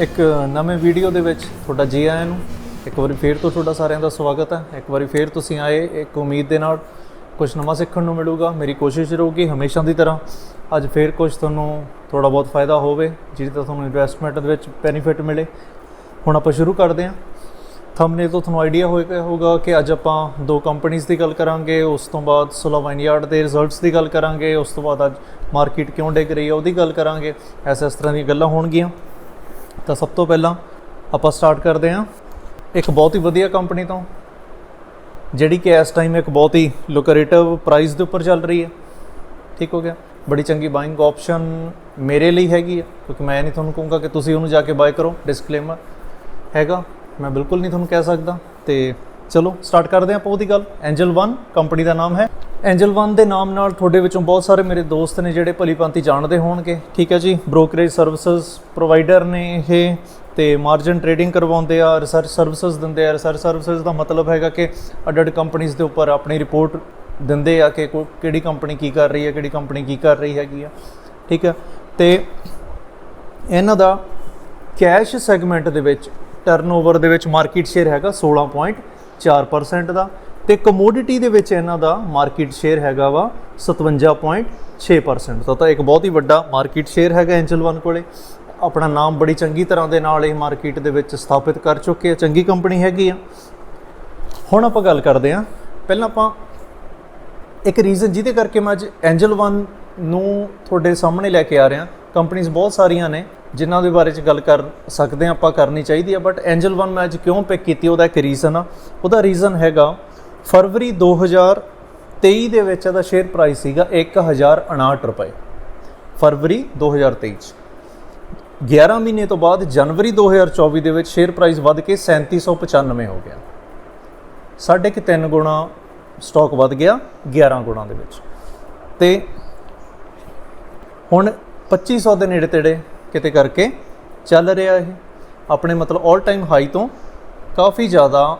ਇੱਕ ਨਵੇਂ ਵੀਡੀਓ ਦੇ ਵਿੱਚ ਤੁਹਾਡਾ ਜੀ ਆਇਆਂ ਨੂੰ। ਇੱਕ ਵਾਰੀ ਫੇਰ ਤੋਂ ਤੁਹਾਡਾ ਸਾਰਿਆਂ ਦਾ ਸਵਾਗਤ ਹੈ। ਇੱਕ ਵਾਰੀ ਫੇਰ ਤੁਸੀਂ ਆਏ, ਇੱਕ ਉਮੀਦ ਦੇ ਨਾਲ ਕੁਝ ਨਵਾਂ ਸਿੱਖਣ ਨੂੰ ਮਿਲੂਗਾ। ਮੇਰੀ ਕੋਸ਼ਿਸ਼ ਰਹੂਗੀ ਹਮੇਸ਼ਾ ਦੀ ਤਰ੍ਹਾਂ ਅੱਜ ਫੇਰ ਕੁਝ ਤੁਹਾਨੂੰ ਥੋੜਾ ਬਹੁਤ ਫਾਇਦਾ ਹੋਵੇ, ਜਿਹਦੇ ਤੋਂ ਤੁਹਾਨੂੰ ਇਨਵੈਸਟਮੈਂਟ ਦੇ ਵਿੱਚ ਬੈਨੀਫਿਟ ਮਿਲੇ। ਹੁਣ ਆਪਾਂ ਸ਼ੁਰੂ ਕਰਦੇ ਹਾਂ। ਥੰਬਨੇਲ ਤੋਂ ਤੁਹਾਨੂੰ ਆਈਡੀਆ ਹੋਏਗਾ ਹੋਗਾ ਕਿ ਅੱਜ ਆਪਾਂ ਦੋ ਕੰਪਨੀਆਂ ਦੀ ਗੱਲ ਕਰਾਂਗੇ, ਉਸ ਤੋਂ ਬਾਅਦ ਸੋਲਾ ਵਾਈਨਯਾਰਡ ਦੇ ਰਿਜ਼ਲਟਸ ਦੀ ਗੱਲ ਕਰਾਂਗੇ, ਉਸ ਤੋਂ ਬਾਅਦ ਅੱਜ ਮਾਰਕੀਟ ਕਿਉਂ ਡਿੱਗ ਰਹੀ ਹੈ ਉਹਦੀ ਗੱਲ ਕਰਾਂਗੇ। ਐਸ ਇਸ ਤਰ੍ਹਾਂ ਦੀਆਂ ਗੱਲਾਂ ਹੋਣਗੀਆਂ। ਤਾਂ ਸਭ ਤੋਂ ਪਹਿਲਾਂ ਆਪਾਂ ਸਟਾਰਟ ਕਰਦੇ ਹਾਂ ਇੱਕ ਬਹੁਤ ਹੀ ਵਧੀਆ ਕੰਪਨੀ ਤੋਂ, ਜਿਹੜੀ ਕਿ ਇਸ ਟਾਈਮ ਇੱਕ ਬਹੁਤ ਹੀ ਲੁਕਰੇਟਿਵ ਪ੍ਰਾਈਸ ਦੇ ਉੱਪਰ ਚੱਲ ਰਹੀ ਹੈ। ਠੀਕ ਹੋ ਗਿਆ? ਬੜੀ ਚੰਗੀ ਬਾਇੰਗ ਆਪਸ਼ਨ ਮੇਰੇ ਲਈ ਹੈਗੀ ਹੈ, ਕਿਉਂਕਿ ਮੈਂ ਨਹੀਂ ਤੁਹਾਨੂੰ ਕਹੂੰਗਾ ਕਿ ਤੁਸੀਂ ਉਹਨੂੰ ਜਾ ਕੇ ਬਾਏ ਕਰੋ। ਡਿਸਕਲੇਮਰ ਹੈਗਾ, ਮੈਂ ਬਿਲਕੁਲ ਨਹੀਂ ਤੁਹਾਨੂੰ ਕਹਿ ਸਕਦਾ ਤੇ ਚਲੋ ਸਟਾਰਟ ਕਰਦੇ ਹਾਂ ਆਪਾਂ ਉਹਦੀ ਗੱਲ। ਐਂਜਲ 1 ਕੰਪਨੀ ਦਾ ਨਾਮ ਹੈ। ਐਂਜਲ 1 ਦੇ ਨਾਮ ਨਾਲ ਤੁਹਾਡੇ ਵਿੱਚੋਂ ਬਹੁਤ ਸਾਰੇ ਮੇਰੇ ਦੋਸਤ ਨੇ ਜਿਹੜੇ ਭਲੀਭਾਂਤੀ ਜਾਣਦੇ ਹੋਣਗੇ। ਠੀਕ ਹੈ ਜੀ? ਬ੍ਰੋਕਰੇਜ ਸਰਵਿਸਿਜ਼ ਪ੍ਰੋਵਾਈਡਰ ਨੇ ਇਹ, ਤੇ ਮਾਰਜਨ ਟ੍ਰੇਡਿੰਗ ਕਰਵਾਉਂਦੇ ਆ ਰਿਸਰਚ ਸਰਵਿਸਿਜ਼ ਦਿੰਦੇ ਆ। ਰਿਸਰਚ ਸਰਵਿਸਿਜ਼ ਦਾ ਮਤਲਬ ਹੈਗਾ ਕਿ ਅੱਡ-ਅੱਡ ਕੰਪਨੀਆਂ ਦੇ ਉੱਪਰ ਆਪਣੀ ਰਿਪੋਰਟ ਦਿੰਦੇ ਆ ਕਿ ਕੋ- ਕਿਹੜੀ ਕੰਪਨੀ ਕੀ ਕਰ ਰਹੀ ਹੈ, ਕਿਹੜੀ ਕੰਪਨੀ ਕੀ ਕਰ ਰਹੀ ਹੈਗੀ ਆ। ਠੀਕ ਹੈ? ਤੇ ਇਹਨਾਂ ਦਾ ਕੈਸ਼ ਸੈਗਮੈਂਟ ਦੇ ਵਿੱਚ ਟਰਨਓਵਰ ਦੇ ਵਿੱਚ ਮਾਰਕੀਟ ਸ਼ੇਅਰ ਹੈਗਾ 16.4% ਦਾ ਤੇ ਕਮੋਡਿਟੀ ਦੇ ਵਿੱਚ ਇਹਨਾਂ ਦਾ ਮਾਰਕੀਟ ਸ਼ੇਅਰ ਹੈਗਾ ਵਾ 57.6% ਦਾ। ਤਾਂ ਇੱਕ ਬਹੁਤ ਹੀ ਵੱਡਾ ਮਾਰਕੀਟ ਸ਼ੇਅਰ ਹੈਗਾ ਐਂਜਲ ਵਨ ਕੋਲੇ। ਆਪਣਾ ਨਾਮ ਬੜੀ ਚੰਗੀ ਤਰ੍ਹਾਂ ਦੇ ਨਾਲ ਇਹ ਮਾਰਕੀਟ ਦੇ ਵਿੱਚ ਸਥਾਪਿਤ ਕਰ ਚੁੱਕੇ ਆ, ਚੰਗੀ ਕੰਪਨੀ ਹੈਗੀ ਆ। ਹੁਣ ਆਪਾਂ ਗੱਲ ਕਰਦੇ ਆ ਪਹਿਲਾਂ ਆਪਾਂ ਇੱਕ ਰੀਜ਼ਨ ਜਿਹਦੇ ਕਰਕੇ ਮੈਂ ਅੱਜ ਐਂਜਲ ਵਨ ਨੂੰ ਤੁਹਾਡੇ ਸਾਹਮਣੇ ਲੈ ਕੇ ਆ ਰਿਹਾ। ਕੰਪਨੀਆਂ ਬਹੁਤ ਸਾਰੀਆਂ ਨੇ। ਜਿਨ੍ਹਾਂ ਦੇ ਬਾਰੇ ਚ ਗੱਲ ਕਰ ਸਕਦੇ ਹਾਂ, ਆਪਾਂ ਕਰਨੀ ਚਾਹੀਦੀ ਆ ਬਟ ਐਂਜਲ ਵਨ ਮੈਂ ਅੱਜ ਕਿਉਂ ਪਿਕ ਕੀਤੀ, ਉਹਦਾ ਇੱਕ ਰੀਜ਼ਨ ਆ। ਉਹਦਾ ਰੀਜ਼ਨ ਹੈਗਾ, ਫਰਵਰੀ 2023 ਦੇ ਵਿੱਚ ਇਹਦਾ ਸ਼ੇਅਰ ਪ੍ਰਾਈਸ ਸੀਗਾ 1059 ਰੁਪਏ, ਫਰਵਰੀ 2023 ਚ। 11 ਮਹੀਨੇ ਤੋਂ ਬਾਅਦ ਜਨਵਰੀ 2024 ਦੇ ਵਿੱਚ ਸ਼ੇਅਰ ਪ੍ਰਾਈਸ ਵੱਧ ਕੇ 3795 ਹੋ ਗਿਆ। ਸਾਢੇ ਕਿ 3 ਗੁਣਾ ਸਟਾਕ ਵੱਧ ਗਿਆ 11 ਗੁਣਾ ਦੇ ਵਿੱਚ। ਤੇ ਹੁਣ 2500 ਦੇ ਨੇੜੇ ਤੇੜੇ ਕਿਤੇ ਕਰਕੇ ਚੱਲ ਰਿਹਾ ਇਹ। ਆਪਣੇ ਮਤਲਬ 올 ਟਾਈਮ ਹਾਈ ਤੋਂ ਕਾਫੀ ਜ਼ਿਆਦਾ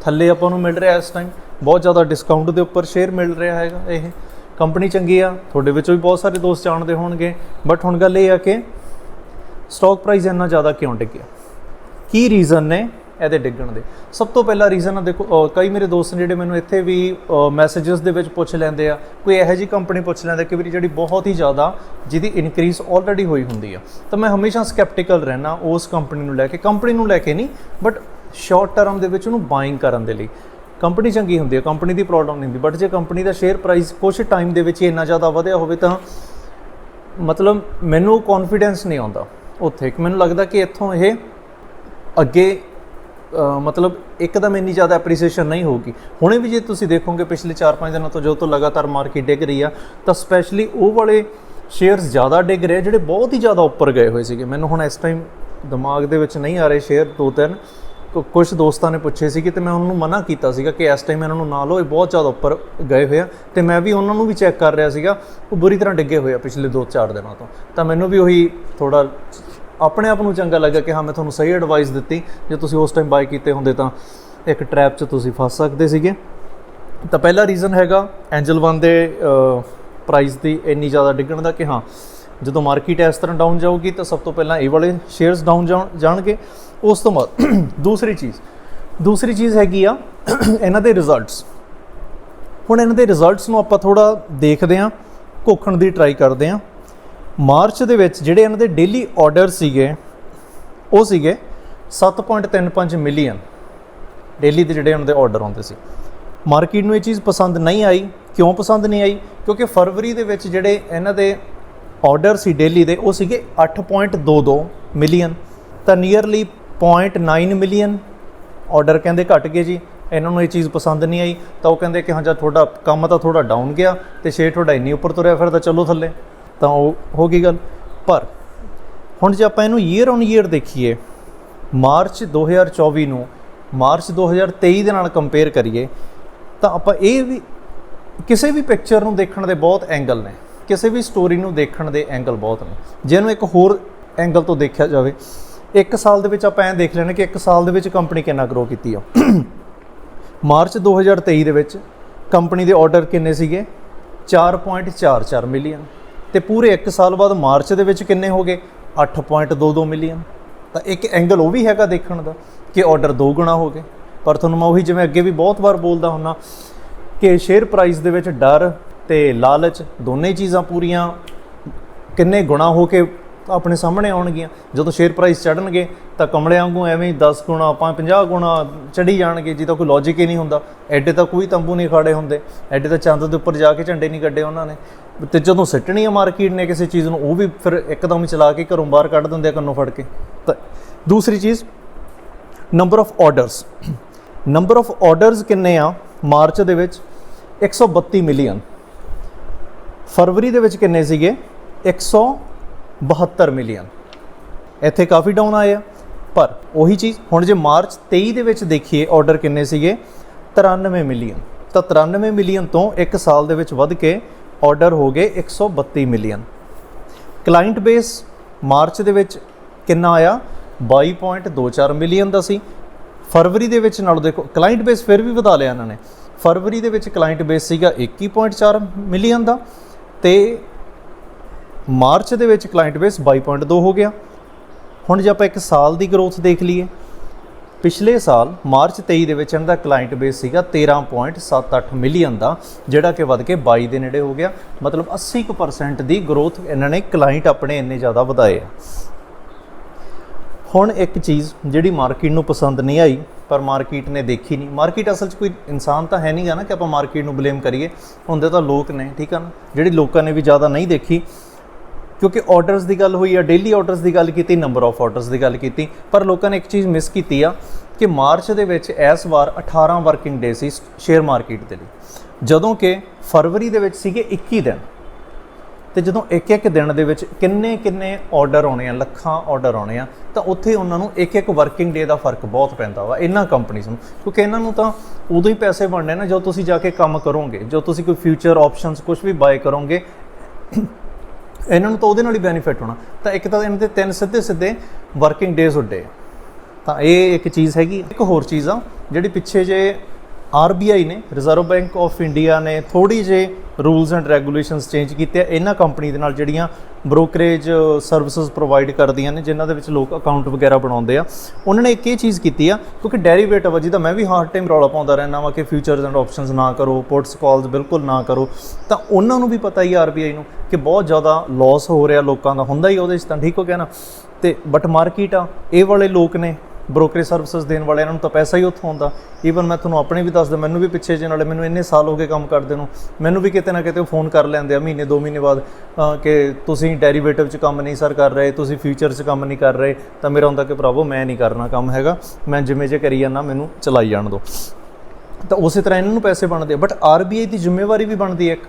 ਥੱਲੇ ਆਪਾਂ ਨੂੰ ਮਿਲ ਰਿਹਾ ਇਸ ਟਾਈਮ ਬਹੁਤ ਜ਼ਿਆਦਾ ਡਿਸਕਾਊਂਟ ਦੇ ਉੱਪਰ ਸ਼ੇਅਰ ਮਿਲ ਰਿਹਾ ਹੈਗਾ ਇਹ। ਕੰਪਨੀ ਚੰਗੀ ਆ, ਤੁਹਾਡੇ ਵਿੱਚੋਂ ਵੀ ਬਹੁਤ ਸਾਰੇ ਦੋਸਤ ਜਾਣਦੇ ਹੋਣਗੇ। ਬਟ ਹੁਣ ਗੱਲ ਇਹ ਆ ਕਿ ਸਟਾਕ ਪ੍ਰਾਈਸ ਇੰਨਾ ਜ਼ਿਆਦਾ ਕਿਉਂ ਡਿੱਗਿਆ? ਕੀ ਰੀਜ਼ਨ ਨੇ? ਇਹਦੇ ਡਿੱਗਣ ਦੇ। ਸਭ ਤੋਂ ਪਹਿਲਾ ਰੀਜ਼ਨ ਆ, ਦੇਖੋ ਕਈ ਮੇਰੇ ਦੋਸਤ ਨੇ ਜਿਹੜੇ ਮੈਨੂੰ ਇੱਥੇ ਵੀ ਮੈਸੇजेस ਦੇ ਵਿੱਚ ਪੁੱਛ ਲੈਂਦੇ ਆ, ਕੋਈ ਇਹੋ ਜੀ ਕੰਪਨੀ ਪੁੱਛ ਲੈਂਦੇ ਕਿ ਵੀ ਜਿਹੜੀ ਬਹੁਤ ਹੀ ਜ਼ਿਆਦਾ ਜਿਹਦੀ ਇਨਕਰੀਜ਼ ਆਲਰੇਡੀ ਹੋਈ ਹੁੰਦੀ ਆ। ਤਾਂ ਮੈਂ ਹਮੇਸ਼ਾ ਸਕੈਪਟੀਕਲ ਰਹਿਣਾ ਉਸ ਕੰਪਨੀ ਨੂੰ ਲੈ ਕੇ। ਕੰਪਨੀ ਨੂੰ ਲੈ ਕੇ ਨਹੀਂ ਬਟ ਸ਼ਾਰਟ ਟਰਮ ਦੇ ਵਿੱਚ ਉਹਨੂੰ ਬਾਇੰਗ ਕਰਨ ਦੇ ਲਈ। ਕੰਪਨੀ ਚੰਗੀ ਹੁੰਦੀ ਹੈ ਕੰਪਨੀ ਦੀ ਪ੍ਰੋਬਲਮ ਨਹੀਂ ਹੁੰਦੀ ਬਟ ਜੇ ਕੰਪਨੀ ਦਾ ਸ਼ੇਅਰ ਪ੍ਰਾਈਸ ਕੁਝ ਟਾਈਮ ਦੇ ਵਿੱਚ ਹੀ ਇੰਨਾ ਜ਼ਿਆਦਾ ਵਧਿਆ ਹੋਵੇ ਤਾਂ ਮਤਲਬ ਮੈਨੂੰ ਕੌਨਫੀਡੈਂਸ ਨਹੀਂ ਆਉਂਦਾ ਉੱਥੇ। ਕਿ ਮੈਨੂੰ ਲੱਗਦਾ ਕਿ ਇੱਥੋਂ ਇਹ ਅੱਗੇ ਮਤਲਬ ਇੱਕਦਮ ਇੰਨੀ ਜ਼ਿਆਦਾ ਐਪਰੀਸੀਏਸ਼ਨ ਨਹੀਂ ਹੋਊਗੀ। ਹੁਣੇ ਵੀ ਜੇ ਤੁਸੀਂ ਦੇਖੋਗੇ, ਪਿਛਲੇ 4-5 ਦਿਨਾਂ ਤੋਂ ਜੋ ਤੋਂ ਲਗਾਤਾਰ ਮਾਰਕੀਟ ਡਿੱਗ ਰਹੀ ਆ, ਤਾਂ ਸਪੈਸ਼ਲੀ ਉਹ ਵਾਲੇ ਸ਼ੇਅਰਸ ਜ਼ਿਆਦਾ ਡਿੱਗ ਰਹੇ ਆ, ਜਿਹੜੇ ਬਹੁਤ ਹੀ ਜ਼ਿਆਦਾ ਉੱਪਰ ਗਏ ਹੋਏ ਸੀਗੇ। ਮੈਨੂੰ ਹੁਣ ਇਸ ਟਾਈਮ ਦਿਮਾਗ ਦੇ ਵਿੱਚ ਨਹੀਂ ਆ ਰਹੇ ਸ਼ੇਅਰ ਦੋ ਤਿੰਨ। ਕੁ- ਕੁਝ ਦੋਸਤਾਂ ਨੇ ਪੁੱਛੇ ਸੀ ਕਿ ਤੇ ਮੈਂ ਉਹਨਾਂ ਨੂੰ ਮਨਾ ਕੀਤਾ ਸੀਗਾ ਕਿ ਇਸ ਟਾਈਮ ਇਹਨਾਂ ਨੂੰ ਨਾ ਲਓ, ਇਹ ਬਹੁਤ ਜ਼ਿਆਦਾ ਉੱਪਰ ਗਏ ਹੋਏ ਆ। ਤੇ ਮੈਂ ਵੀ ਉਹਨਾਂ ਨੂੰ ਵੀ ਚੈੱਕ ਕਰ ਰਿਹਾ ਸੀਗਾ, ਉਹ ਬੁਰੀ ਤਰ੍ਹਾਂ ਡਿੱਗੇ ਹੋਏ ਆ ਪਿਛਲੇ 2-4 ਦਿਨਾਂ ਤੋਂ। ਤਾਂ ਮੈਨੂੰ ਵੀ ਉਹੀ ਥੋੜਾ ਆਪਣੇ ਆਪ ਨੂੰ ਚੰਗਾ ਲੱਗਿਆ ਕਿ ਹਾਂ, ਮੈਂ ਤੁਹਾਨੂੰ ਸਹੀ ਐਡਵਾਈਸ ਦਿੱਤੀ। ਜੇ ਤੁਸੀਂ ਉਸ ਟਾਈਮ ਬਾਈ ਕੀਤੇ ਹੁੰਦੇ ਤਾਂ ਇੱਕ ਟ੍ਰੈਪ 'ਚ ਤੁਸੀਂ ਫਸ ਸਕਦੇ ਸੀਗੇ। ਤਾਂ ਪਹਿਲਾ ਰੀਜ਼ਨ ਹੈਗਾ ਐਂਜਲ ਵਨ ਦੇ ਪ੍ਰਾਈਸ ਦੀ ਇੰਨੀ ਜ਼ਿਆਦਾ ਡਿੱਗਣ ਦਾ ਕਿ ਹਾਂ, ਜਦੋਂ ਮਾਰਕੀਟ ਇਸ ਤਰ੍ਹਾਂ ਡਾਊਨ ਜਾਊਗੀ ਤਾਂ ਸਭ ਤੋਂ ਪਹਿਲਾਂ ਇਹ ਵਾਲੇ ਸ਼ੇਅਰਸ ਡਾਊਨ ਜਾਣਗੇ। ਉਸ ਤੋਂ ਬਾਅਦ ਦੂਸਰੀ ਚੀਜ਼ ਦੂਸਰੀ ਚੀਜ਼ ਹੈਗੀ ਆ ਇਹਨਾਂ ਦੇ ਰਿਜ਼ਲਟਸ ਹੁਣ ਇਹਨਾਂ ਦੇ ਰਿਜ਼ਲਟਸ ਨੂੰ ਆਪਾਂ ਥੋੜਾ ਦੇਖਦੇ ਹਾਂ, ਘੋਖਣ ਦੀ ਟਰਾਈ ਕਰਦੇ ਹਾਂ। ਮਾਰਚ ਦੇ ਵਿੱਚ ਜਿਹੜੇ ਇਹਨਾਂ ਦੇ ਡੇਲੀ ਆਰਡਰ ਸੀਗੇ, ਉਹ ਸੀਗੇ 7.35 ਮਿਲੀਅਨ ਡੇਲੀ ਦੇ ਜਿਹੜੇ ਉਹਨਾਂ ਦੇ ਆਰਡਰ ਆਉਂਦੇ ਸੀ। ਮਾਰਕੀਟ ਨੂੰ ਇਹ ਚੀਜ਼ ਪਸੰਦ ਨਹੀਂ ਆਈ। ਕਿਉਂ ਪਸੰਦ ਨਹੀਂ ਆਈ? ਕਿਉਂਕਿ ਫਰਵਰੀ ਦੇ ਵਿੱਚ ਜਿਹੜੇ ਇਹਨਾਂ ਦੇ ਆਰਡਰ ਸੀ ਡੇਲੀ ਦੇ, ਉਹ ਸੀਗੇ 8.22 ਮਿਲੀਅਨ। ਤਾਂ ਨੀਅਰਲੀ 0.9 ਮਿਲੀਅਨ ਆਰਡਰ ਕਹਿੰਦੇ ਘਟ ਗਏ ਜੀ। ਇਹਨਾਂ ਨੂੰ ਇਹ ਚੀਜ਼ ਪਸੰਦ ਨਹੀਂ ਆਈ। ਤਾਂ ਉਹ ਕਹਿੰਦੇ ਕਿ ਹਾਂ ਜਦ ਤੁਹਾਡਾ ਕੰਮ ਤਾਂ ਥੋੜਾ ਡਾਊਨ ਗਿਆ ਤੇ ਸ਼ੇਅਰ ਤੁਹਾਡਾ ਇੰਨੀ ਉੱਪਰ ਤੁਰਿਆ ਫਿਰ ਤਾਂ ਚਲੋ ਥੱਲੇ। ਤਾਂ ਉਹ ਹੋ ਗਈ ਗੱਲ। ਪਰ ਹੁਣ ਜੇ ਆਪਾਂ ਇਹਨੂੰ ਈਅਰ ਔਨ ਈਅਰ ਦੇਖੀਏ, ਮਾਰਚ 2024 ਨੂੰ, ਮਾਰਚ 2023 ਦੇ ਨਾਲ ਕੰਪੇਅਰ ਕਰੀਏ, ਤਾਂ ਆਪਾਂ ਇਹ ਵੀ ਕਿਸੇ ਵੀ ਪਿਕਚਰ ਨੂੰ ਦੇਖਣ ਦੇ ਬਹੁਤ ਐਂਗਲ ਨੇ। ਕਿਸੇ ਵੀ ਸਟੋਰੀ ਨੂੰ ਦੇਖਣ ਦੇ ਐਂਗਲ ਬਹੁਤ ਨੇ। ਜਿਹਨੂੰ ਇੱਕ ਹੋਰ ਐਂਗਲ ਤੋਂ ਦੇਖਿਆ ਜਾਵੇ, ਇੱਕ ਸਾਲ ਦੇ ਵਿੱਚ ਆਪਾਂ ਐਂ ਦੇਖ ਲੈਣਾ ਕਿ ਇੱਕ ਸਾਲ ਦੇ ਵਿੱਚ ਕੰਪਨੀ ਕਿੰਨਾ ਗਰੋ ਕੀਤੀ ਆ। ਮਾਰਚ 2023 ਦੇ ਵਿੱਚ ਕੰਪਨੀ ਦੇ ਆਰਡਰ ਕਿੰਨੇ ਸੀਗੇ? 4.44 ਮਿਲੀਅਨ ਤੇ ਪੂਰੇ 1 ਸਾਲ ਬਾਅਦ ਮਾਰਚ ਦੇ ਵਿੱਚ ਕਿੰਨੇ ਹੋ ਗਏ? 8.22 ਮਿਲੀਅਨ। ਤਾਂ ਇੱਕ ਐਂਗਲ ਉਹ ਵੀ ਹੈਗਾ ਦੇਖਣ ਦਾ ਕਿ ਆਰਡਰ ਦੋ ਗੁਣਾ ਹੋ ਗਏ। ਪਰ ਤੁਹਾਨੂੰ ਮੈਂ ਉਹੀ ਜਿਵੇਂ ਅੱਗੇ ਵੀ ਬਹੁਤ ਵਾਰ ਬੋਲਦਾ ਹੁੰਨਾ ਕਿ ਸ਼ੇਅਰ ਪ੍ਰਾਈਸ ਦੇ ਵਿੱਚ ਡਰ ਤੇ ਲਾਲਚ ਦੋਨੇ ਚੀਜ਼ਾਂ ਪੂਰੀਆਂ ਕਿੰਨੇ ਗੁਣਾ ਹੋ ਕੇ ਆਪਣੇ ਸਾਹਮਣੇ ਆਉਣਗੀਆਂ। ਜਦੋਂ ਸ਼ੇਅਰ ਪ੍ਰਾਈਸ ਚੜਨਗੇ ਤਾਂ ਕਮਲਿਆਂ ਵਾਂਗੂ ਐਵੇਂ ਹੀ 10 ਗੁਣਾ ਆਪਾਂ 50 ਗੁਣਾ ਚੜੀ ਜਾਣਗੇ, ਜਿਹਦਾ ਕੋਈ ਲੌਜੀਕ ਹੀ ਨਹੀਂ ਹੁੰਦਾ। ਐਡੇ ਤਾਂ ਕੋਈ ਤੰਬੂ ਨਹੀਂ ਖਾੜੇ ਹੁੰਦੇ। ਐਡੇ ਤਾਂ ਚੰਦ ਦੇ ਉੱਪਰ ਜਾ ਕੇ ਝੰਡੇ ਨਹੀਂ ਗੱਡੇ ਉਹਨਾਂ ਨੇ। ਤੇ ਜਦੋਂ ਸਿੱਟਣੀ ਆ ਮਾਰਕੀਟ ਨੇ ਕਿਸੇ ਚੀਜ਼ ਨੂੰ, ਉਹ ਵੀ ਫਿਰ ਇੱਕਦਮ ਚਲਾ ਕੇ ਘਰੋਂ ਬਾਹਰ ਕੱਢ ਦਿੰਦੇ ਆ ਕੰਨੋਂ ਫੜ ਕੇ। ਤਾਂ ਦੂਸਰੀ ਚੀਜ਼ number of orders number of orders ਕਿੰਨੇ ਆ? ਮਾਰਚ ਦੇ ਵਿੱਚ 132 ਮਿਲੀਅਨ। ਫਰਵਰੀ ਦੇ ਵਿੱਚ ਕਿੰਨੇ ਸੀਗੇ? 172 ਮਿਲੀਅਨ। ਇੱਥੇ ਕਾਫੀ ਡਾਊਨ ਆਇਆ ਪਰ ਉਹੀ ਚੀਜ਼, ਹੁਣ ਜੇ ਮਾਰਚ 23 ਦੇ ਵਿੱਚ ਦੇਖੀਏ ਆਰਡਰ ਕਿੰਨੇ ਸੀਗੇ? 93 ਮਿਲੀਅਨ। ਤਾਂ 93 ਮਿਲੀਅਨ ਤੋਂ 1 ਸਾਲ ਦੇ ਵਿੱਚ ਵੱਧ ਕੇ ਆਰਡਰ ਹੋ ਗਏ 132 ਮਿਲੀਅਨ। ਕਲਾਇੰਟ ਬੇਸ ਮਾਰਚ ਦੇ ਵਿੱਚ ਕਿੰਨਾ ਆਇਆ? 22.24 ਮਿਲੀਅਨ ਦਾ ਸੀ। ਫਰਵਰੀ ਦੇ ਵਿੱਚ ਨਾਲੋਂ ਦੇਖੋ, ਕਲਾਇੰਟ ਬੇਸ ਫਿਰ ਵੀ ਵਧਾ ਲਿਆ ਇਹਨਾਂ ਨੇ। ਫਰਵਰੀ ਦੇ ਵਿੱਚ ਕਲਾਇੰਟ ਬੇਸ ਸੀਗਾ 21.4 ਮਿਲੀਅਨ ਦਾ ਤੇ ਮਾਰਚ ਦੇ ਵਿੱਚ ਕਲਾਇੰਟ ਬੇਸ 22.2 ਹੋ ਗਿਆ। ਹੁਣ ਜੇ ਆਪਾਂ ਇੱਕ ਸਾਲ ਦੀ ਗਰੋਥ ਦੇਖ ਲਈਏ ਪਿਛਲੇ ਸਾਲ ਮਾਰਚ 23 ਦੇ ਵਿੱਚ ਇਹਨਾਂ ਦਾ ਕਲਾਇੰਟ ਬੇਸ ਸੀਗਾ 13.78 ਮਿਲੀਅਨ ਦਾ, ਜਿਹੜਾ ਕਿ ਵੱਧ ਕੇ 22 ਦੇ ਨੇੜੇ ਹੋ ਗਿਆ। ਮਤਲਬ 80% ਦੀ ਗਰੋਥ ਇਹਨਾਂ ਨੇ ਕਲਾਇੰਟ ਆਪਣੇ ਇੰਨੇ ਜ਼ਿਆਦਾ ਵਧਾਏ ਆ। ਹੁਣ ਇੱਕ ਚੀਜ਼ ਜਿਹੜੀ ਮਾਰਕੀਟ ਨੂੰ ਪਸੰਦ ਨਹੀਂ ਆਈ, ਪਰ ਮਾਰਕੀਟ ਨੇ ਦੇਖੀ ਨਹੀਂ। ਮਾਰਕੀਟ ਅਸਲ 'ਚ ਕੋਈ ਇਨਸਾਨ ਤਾਂ ਹੈ ਨਹੀਂਗਾ ਨਾ ਕਿ ਆਪਾਂ ਮਾਰਕੀਟ ਨੂੰ ਬਲੇਮ ਕਰੀਏ। ਹੁੰਦੇ ਤਾਂ ਲੋਕ ਨੇ, ਠੀਕ ਆ ਨਾ? ਜਿਹੜੀ ਲੋਕਾਂ ਨੇ ਵੀ ਜ਼ਿਆਦਾ ਨਹੀਂ ਦੇਖੀ ਕਿਉਂਕਿ ਆਰਡਰਸ ਦੀ ਗੱਲ ਹੋਈ ਆ ਡੇਲੀ ਆਰਡਰਸ ਦੀ ਗੱਲ ਕੀਤੀ ਨੰਬਰ ਆਫ ਆਰਡਰਸ ਦੀ ਗੱਲ ਕੀਤੀ, ਪਰ ਲੋਕਾਂ ਨੇ ਇੱਕ ਚੀਜ਼ ਮਿਸ ਕੀਤੀ ਆ ਕਿ ਮਾਰਚ ਦੇ ਵਿੱਚ ਇਸ ਵਾਰ 18 ਵਰਕਿੰਗ ਡੇ ਸੀ ਸ਼ੇਅਰ ਮਾਰਕੀਟ ਦੇ ਲਈ। ਜਦੋਂ ਕਿ ਫਰਵਰੀ ਦੇ ਵਿੱਚ ਸੀਗੇ 21 ਦਿਨ, ਤੇ ਜਦੋਂ ਇੱਕ ਇੱਕ ਦਿਨ ਦੇ ਵਿੱਚ ਕਿੰਨੇ ਕਿੰਨੇ ਆਰਡਰ ਆਉਣੇ ਆ, ਲੱਖਾਂ ਆਰਡਰ ਆਉਣੇ ਆ, ਤਾਂ ਉੱਥੇ ਉਹਨਾਂ ਨੂੰ ਇੱਕ ਇੱਕ ਵਰਕਿੰਗ ਡੇ ਦਾ ਫ਼ਰਕ ਬਹੁਤ ਪੈਂਦਾ ਵਾ, ਇਹਨਾਂ ਕੰਪਨੀਆਂ ਨੂੰ। ਕਿਉਂਕਿ ਇਹਨਾਂ ਨੂੰ ਤਾਂ ਉਦੋਂ ਹੀ ਪੈਸੇ ਬਣਨੇ ਨਾ, ਜਦੋਂ ਤੁਸੀਂ ਜਾ ਕੇ ਕੰਮ ਕਰੋਗੇ, ਜਦੋਂ ਤੁਸੀਂ ਕੋਈ ਫਿਊਚਰ ਆਪਸ਼ਨਸ ਕੁਝ ਵੀ ਬਾਏ ਕਰੋਗੇ ਇਹਨਾਂ ਨੂੰ ਤਾਂ ਉਹਦੇ ਨਾਲ ਹੀ ਬੈਨੀਫਿਟ ਹੋਣਾ। ਤਾਂ ਇੱਕ ਤਾਂ ਇਹਨਾਂ ਦੇ ਤਿੰਨ ਸਿੱਧੇ ਸਿੱਧੇ ਵਰਕਿੰਗ ਡੇਜ਼ ਉੱਡੇ ਤਾਂ ਇਹ ਇੱਕ ਚੀਜ਼ ਹੈਗੀ। ਇੱਕ ਹੋਰ ਚੀਜ਼ ਆ, ਜਿਹੜੀ ਪਿੱਛੇ ਜੇ ਆਰਬੀਆਈ ਨੇ ਰਿਜ਼ਰਵ ਬੈਂਕ ਆਫ ਇੰਡੀਆ ਨੇ ਥੋੜੀ ਜੇ ਰੂਲਸ ਐਂਡ ਰੈਗੂਲੇਸ਼ਨਸ ਚੇਂਜ ਕੀਤੇ ਆ। ਇਹਨਾਂ ਕੰਪਨੀ ਦੇ ਨਾਲ ਜਿਹੜੀਆਂ ਬ੍ਰੋਕਰੇਜ ਸਰਵਿਸਿਜ਼ ਪ੍ਰੋਵਾਈਡ ਕਰਦੀਆਂ ਨੇ, ਜਿਨ੍ਹਾਂ ਦੇ ਵਿੱਚ ਲੋਕ ਅਕਾਊਂਟ ਵਗੈਰਾ ਬਣਾਉਂਦੇ ਆ, ਉਹਨਾਂ ਨੇ ਇੱਕ ਇਹ ਚੀਜ਼ ਕੀਤੀ ਆ, ਕਿਉਂਕਿ ਡੈਰੀਵੇਟਿਵ ਆ, ਜਿਹਦਾ ਮੈਂ ਵੀ ਹਾਰਡ ਟਾਈਮ ਰੌਲਾ ਪਾਉਂਦਾ ਰਹਿਣਾ ਵਾ ਕਿ ਫਿਊਚਰਸ ਐਂਡ ਆਪਸ਼ਨਸ ਨਾ ਕਰੋ ਪੁੱਟਸ ਕਾਲਸ ਬਿਲਕੁਲ ਨਾ ਕਰੋ। ਤਾਂ ਉਹਨਾਂ ਨੂੰ ਵੀ ਪਤਾ ਹੀ ਆਰਬੀਆਈ ਨੂੰ ਕਿ ਬਹੁਤ ਜ਼ਿਆਦਾ ਲਾਸ ਹੋ ਰਿਹਾ ਲੋਕਾਂ ਦਾ। ਹੁੰਦਾ ਹੀ ਉਹਦੇ 'ਚ ਤਾਂ ਠੀਕ ਹੋ ਗਿਆ ਨਾ। ਤੇ ਬਟ ਮਾਰਕੀਟ ਆ, ਇਹ ਵਾਲੇ ਲੋਕ ਨੇ ਬ੍ਰੋਕਰੇਜ ਸਰਵਿਸਿਜ਼ ਦੇਣ ਵਾਲਿਆਂ ਨੂੰ ਤਾਂ ਪੈਸਾ ਹੀ ਉੱਥੋਂ ਆਉਂਦਾ। ਈਵਨ ਮੈਂ ਤੁਹਾਨੂੰ ਆਪਣੇ ਵੀ ਦੱਸਦਾ ਮੈਨੂੰ ਵੀ ਪਿੱਛੇ ਜੇ ਨਾਲੇ ਮੈਨੂੰ ਇੰਨੇ ਸਾਲ ਹੋ ਗਏ ਕੰਮ ਕਰਦੇ ਨੂੰ। ਮੈਨੂੰ ਵੀ ਕਿਤੇ ਨਾ ਕਿਤੇ ਫੋਨ ਕਰ ਲੈਂਦੇ ਆ, ਮਹੀਨੇ, ਦੋ ਮਹੀਨੇ ਬਾਅਦ ਕਿ ਤੁਸੀਂ ਡੈਰੀਵੇਟਿਵ 'ਚ ਕੰਮ ਨਹੀਂ ਸਰ ਕਰ ਰਹੇ, ਤੁਸੀਂ ਫਿਊਚਰ 'ਚ ਕੰਮ ਨਹੀਂ ਕਰ ਰਹੇ, ਤਾਂ ਮੇਰਾ ਹੁੰਦਾ ਕਿ ਭਰਾਵੋ, ਮੈਂ ਨਹੀਂ ਕਰਨਾ ਕੰਮ ਹੈਗਾ। ਮੈਂ ਜਿਵੇਂ ਜੇ ਕਰੀ ਜਾਂਦਾ, ਮੈਨੂੰ ਚਲਾਈ ਜਾਣ ਦਿਓ। ਤਾਂ ਉਸੇ ਤਰ੍ਹਾਂ ਇਹਨਾਂ ਨੂੰ ਪੈਸੇ ਬਣਦੇ ਆ। ਬਟ ਆਰਬੀਆਈ ਦੀ ਜ਼ਿੰਮੇਵਾਰੀ ਵੀ ਬਣਦੀ ਹੈ ਇੱਕ।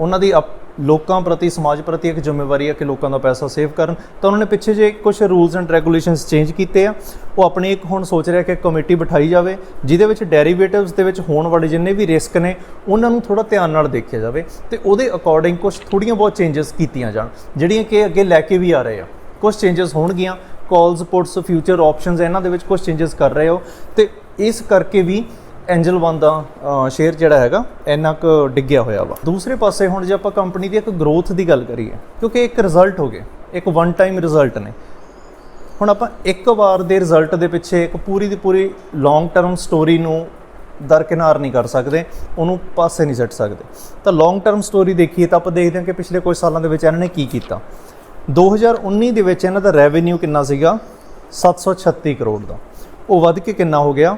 ਉਹਨਾਂ ਦੀ ਅਪ- ਲੋਕਾਂ ਪ੍ਰਤੀ, ਸਮਾਜ ਪ੍ਰਤੀ ਇੱਕ ਜ਼ਿੰਮੇਵਾਰੀ ਹੈ ਕਿ ਲੋਕਾਂ ਦਾ ਪੈਸਾ ਸੇਵ ਕਰਨ। ਤਾਂ ਉਹਨਾਂ ਨੇ ਪਿੱਛੇ ਜੇ ਕੁਝ ਰੂਲਸ ਐਂਡ ਰੈਗੂਲੇਸ਼ਨਸ ਚੇਂਜ ਕੀਤੇ ਆ, ਉਹ ਆਪਣੀ ਇੱਕ ਹੁਣ ਸੋਚ ਰਿਹਾ ਕਿ ਕਮੇਟੀ ਬਿਠਾਈ ਜਾਵੇ, ਜਿਹਦੇ ਵਿੱਚ ਡੈਰੀਵੇਟਿਵਸ ਦੇ ਵਿੱਚ ਹੋਣ ਵਾਲੇ ਜਿੰਨੇ ਵੀ ਰਿਸਕ ਨੇ, ਉਹਨਾਂ ਨੂੰ ਥੋੜਾ ਧਿਆਨ ਨਾਲ ਦੇਖਿਆ ਜਾਵੇ ਤੇ ਉਹਦੇ ਅਕੋਰਡਿੰਗ ਕੁਝ ਥੋੜੀਆਂ ਬਹੁਤ ਚੇਂਜਸ ਕੀਤੀਆਂ ਜਾਣ, ਜਿਹੜੀਆਂ ਕਿ ਅੱਗੇ ਲੈ ਕੇ ਵੀ ਆ ਰਹੇ ਆ। ਕੁਝ ਚੇਂਜਸ ਹੋਣਗੀਆਂ ਕਾਲਸ ਪੁੱਟਸ ਫਿਊਚਰ ਆਪਸ਼ਨਸ ਇਹਨਾਂ ਦੇ ਵਿੱਚ ਕੁਝ ਚੇਂਜਸ ਕਰ ਰਹੇ ਹੋ। ਤੇ ਇਸ ਕਰਕੇ ਵੀ ਐਂਜਲ ਵਨ ਦਾ ਸ਼ੇਅਰ ਜਿਹੜਾ ਹੈਗਾ, ਇੰਨਾ ਕੁ ਡਿੱਗਿਆ ਹੋਇਆ ਵਾ। ਦੂਸਰੇ ਪਾਸੇ ਹੁਣ ਜੇ ਆਪਾਂ ਕੰਪਨੀ ਦੀ ਇੱਕ ਗਰੋਥ ਦੀ ਗੱਲ ਕਰੀਏ, ਕਿਉਂਕਿ ਇੱਕ ਰਿਜ਼ਲਟ ਹੋ ਗਿਆ ਇੱਕ ਵਨ ਟਾਈਮ ਰਿਜ਼ਲਟ ਨੇ। ਹੁਣ ਆਪਾਂ ਇੱਕ ਵਾਰ ਦੇ ਰਿਜ਼ਲਟ ਦੇ ਪਿੱਛੇ ਇੱਕ ਪੂਰੀ ਦੀ ਪੂਰੀ ਲੌਂਗ ਟਰਮ ਸਟੋਰੀ ਨੂੰ ਦਰਕਿਨਾਰ ਨਹੀਂ ਕਰ ਸਕਦੇ, ਉਹਨੂੰ ਪਾਸੇ ਨਹੀਂ ਸੱਟ ਸਕਦੇ। ਤਾਂ ਲੌਂਗ ਟਰਮ ਸਟੋਰੀ ਦੇਖੀਏ ਤਾਂ ਆਪਾਂ ਦੇਖਦੇ ਹਾਂ ਕਿ ਪਿਛਲੇ ਕੁਝ ਸਾਲਾਂ ਦੇ ਵਿੱਚ ਇਹਨਾਂ ਨੇ ਕੀ ਕੀਤਾ। 2019 ਦੇ ਵਿੱਚ ਇਹਨਾਂ ਦਾ ਰੈਵਨਿਊ ਕਿੰਨਾ ਸੀਗਾ? 736 ਕਰੋੜ ਦਾ। ਉਹ ਵੱਧ ਕੇ ਕਿੰਨਾ ਹੋ ਗਿਆ?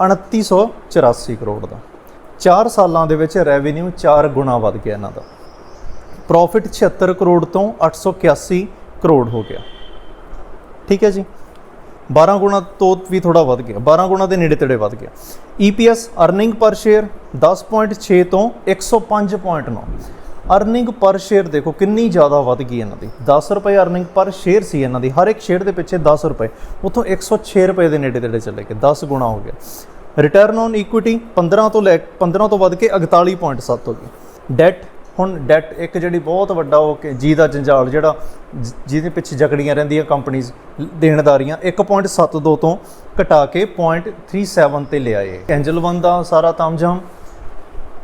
2984 ਕਰੋੜ ਦਾ। 4 ਸਾਲਾਂ ਦੇ ਵਿੱਚ ਰੈਵਨਿਊ 4 ਗੁਣਾ ਵੱਧ ਗਿਆ ਇਹਨਾਂ ਦਾ। ਪ੍ਰੋਫਿਟ 76 ਕਰੋੜ ਤੋਂ 881 ਕਰੋੜ ਹੋ ਗਿਆ। ਠੀਕ ਹੈ ਜੀ? 12 ਗੁਣਾ ਤੋਂ ਵੀ ਥੋੜਾ ਵੱਧ ਗਿਆ। 12 ਗੁਣਾ ਦੇ ਨੇੜੇ ਤੇੜੇ ਵੱਧ ਗਿਆ। EPS ਅਰਨਿੰਗ ਪਰ ਸ਼ੇਅਰ 10.6 ਤੋਂ 105.9 ਅਰਨਿੰਗ ਪਰ ਸ਼ੇਅਰ ਦੇਖੋ ਕਿੰਨੀ ਜ਼ਿਆਦਾ ਵੱਧ ਗਈ ਇਹਨਾਂ ਦੀ। 10 ਰੁਪਏ ਅਰਨਿੰਗ ਪਰ ਸ਼ੇਅਰ ਸੀ ਇਹਨਾਂ ਦੀ। ਹਰ ਇੱਕ ਸ਼ੇਅਰ ਦੇ ਪਿੱਛੇ 10 ਰੁਪਏ। ਉਥੋਂ 106 ਰੁਪਏ ਦੇ ਨੇੜੇ ਤੇੜੇ ਚਲੇ ਗਏ। 10 ਗੁਣਾ ਹੋ ਗਿਆ। ਰਿਟਰਨ ਔਨ ਇਕੁਇਟੀ 15 ਤੋਂ ਲੈ 15 ਤੋਂ ਵੱਧ ਕੇ 41.7 ਹੋ ਗਈ। ਡੈਟ ਹੁਣ ਡੈਟ ਇੱਕ ਜਿਹੜੀ ਬਹੁਤ ਵੱਡਾ ਉਹ ਕਿ ਜੀ ਦਾ ਜੰਜਾਲ ਜਿਹੜਾ ਜਿਹਦੇ ਪਿੱਛੇ ਜਕੜੀਆਂ ਰਹਿੰਦੀਆਂ ਕੰਪਨੀਆਂ ਦੇਣਦਾਰੀਆਂ 1.72 ਤੋਂ ਘਟਾ ਕੇ 0.37 ਤੇ ਲਿਆਏ। ਐਂਜਲ ਵਨ ਦਾ ਸਾਰਾ ਤਾਮਝਾਮ।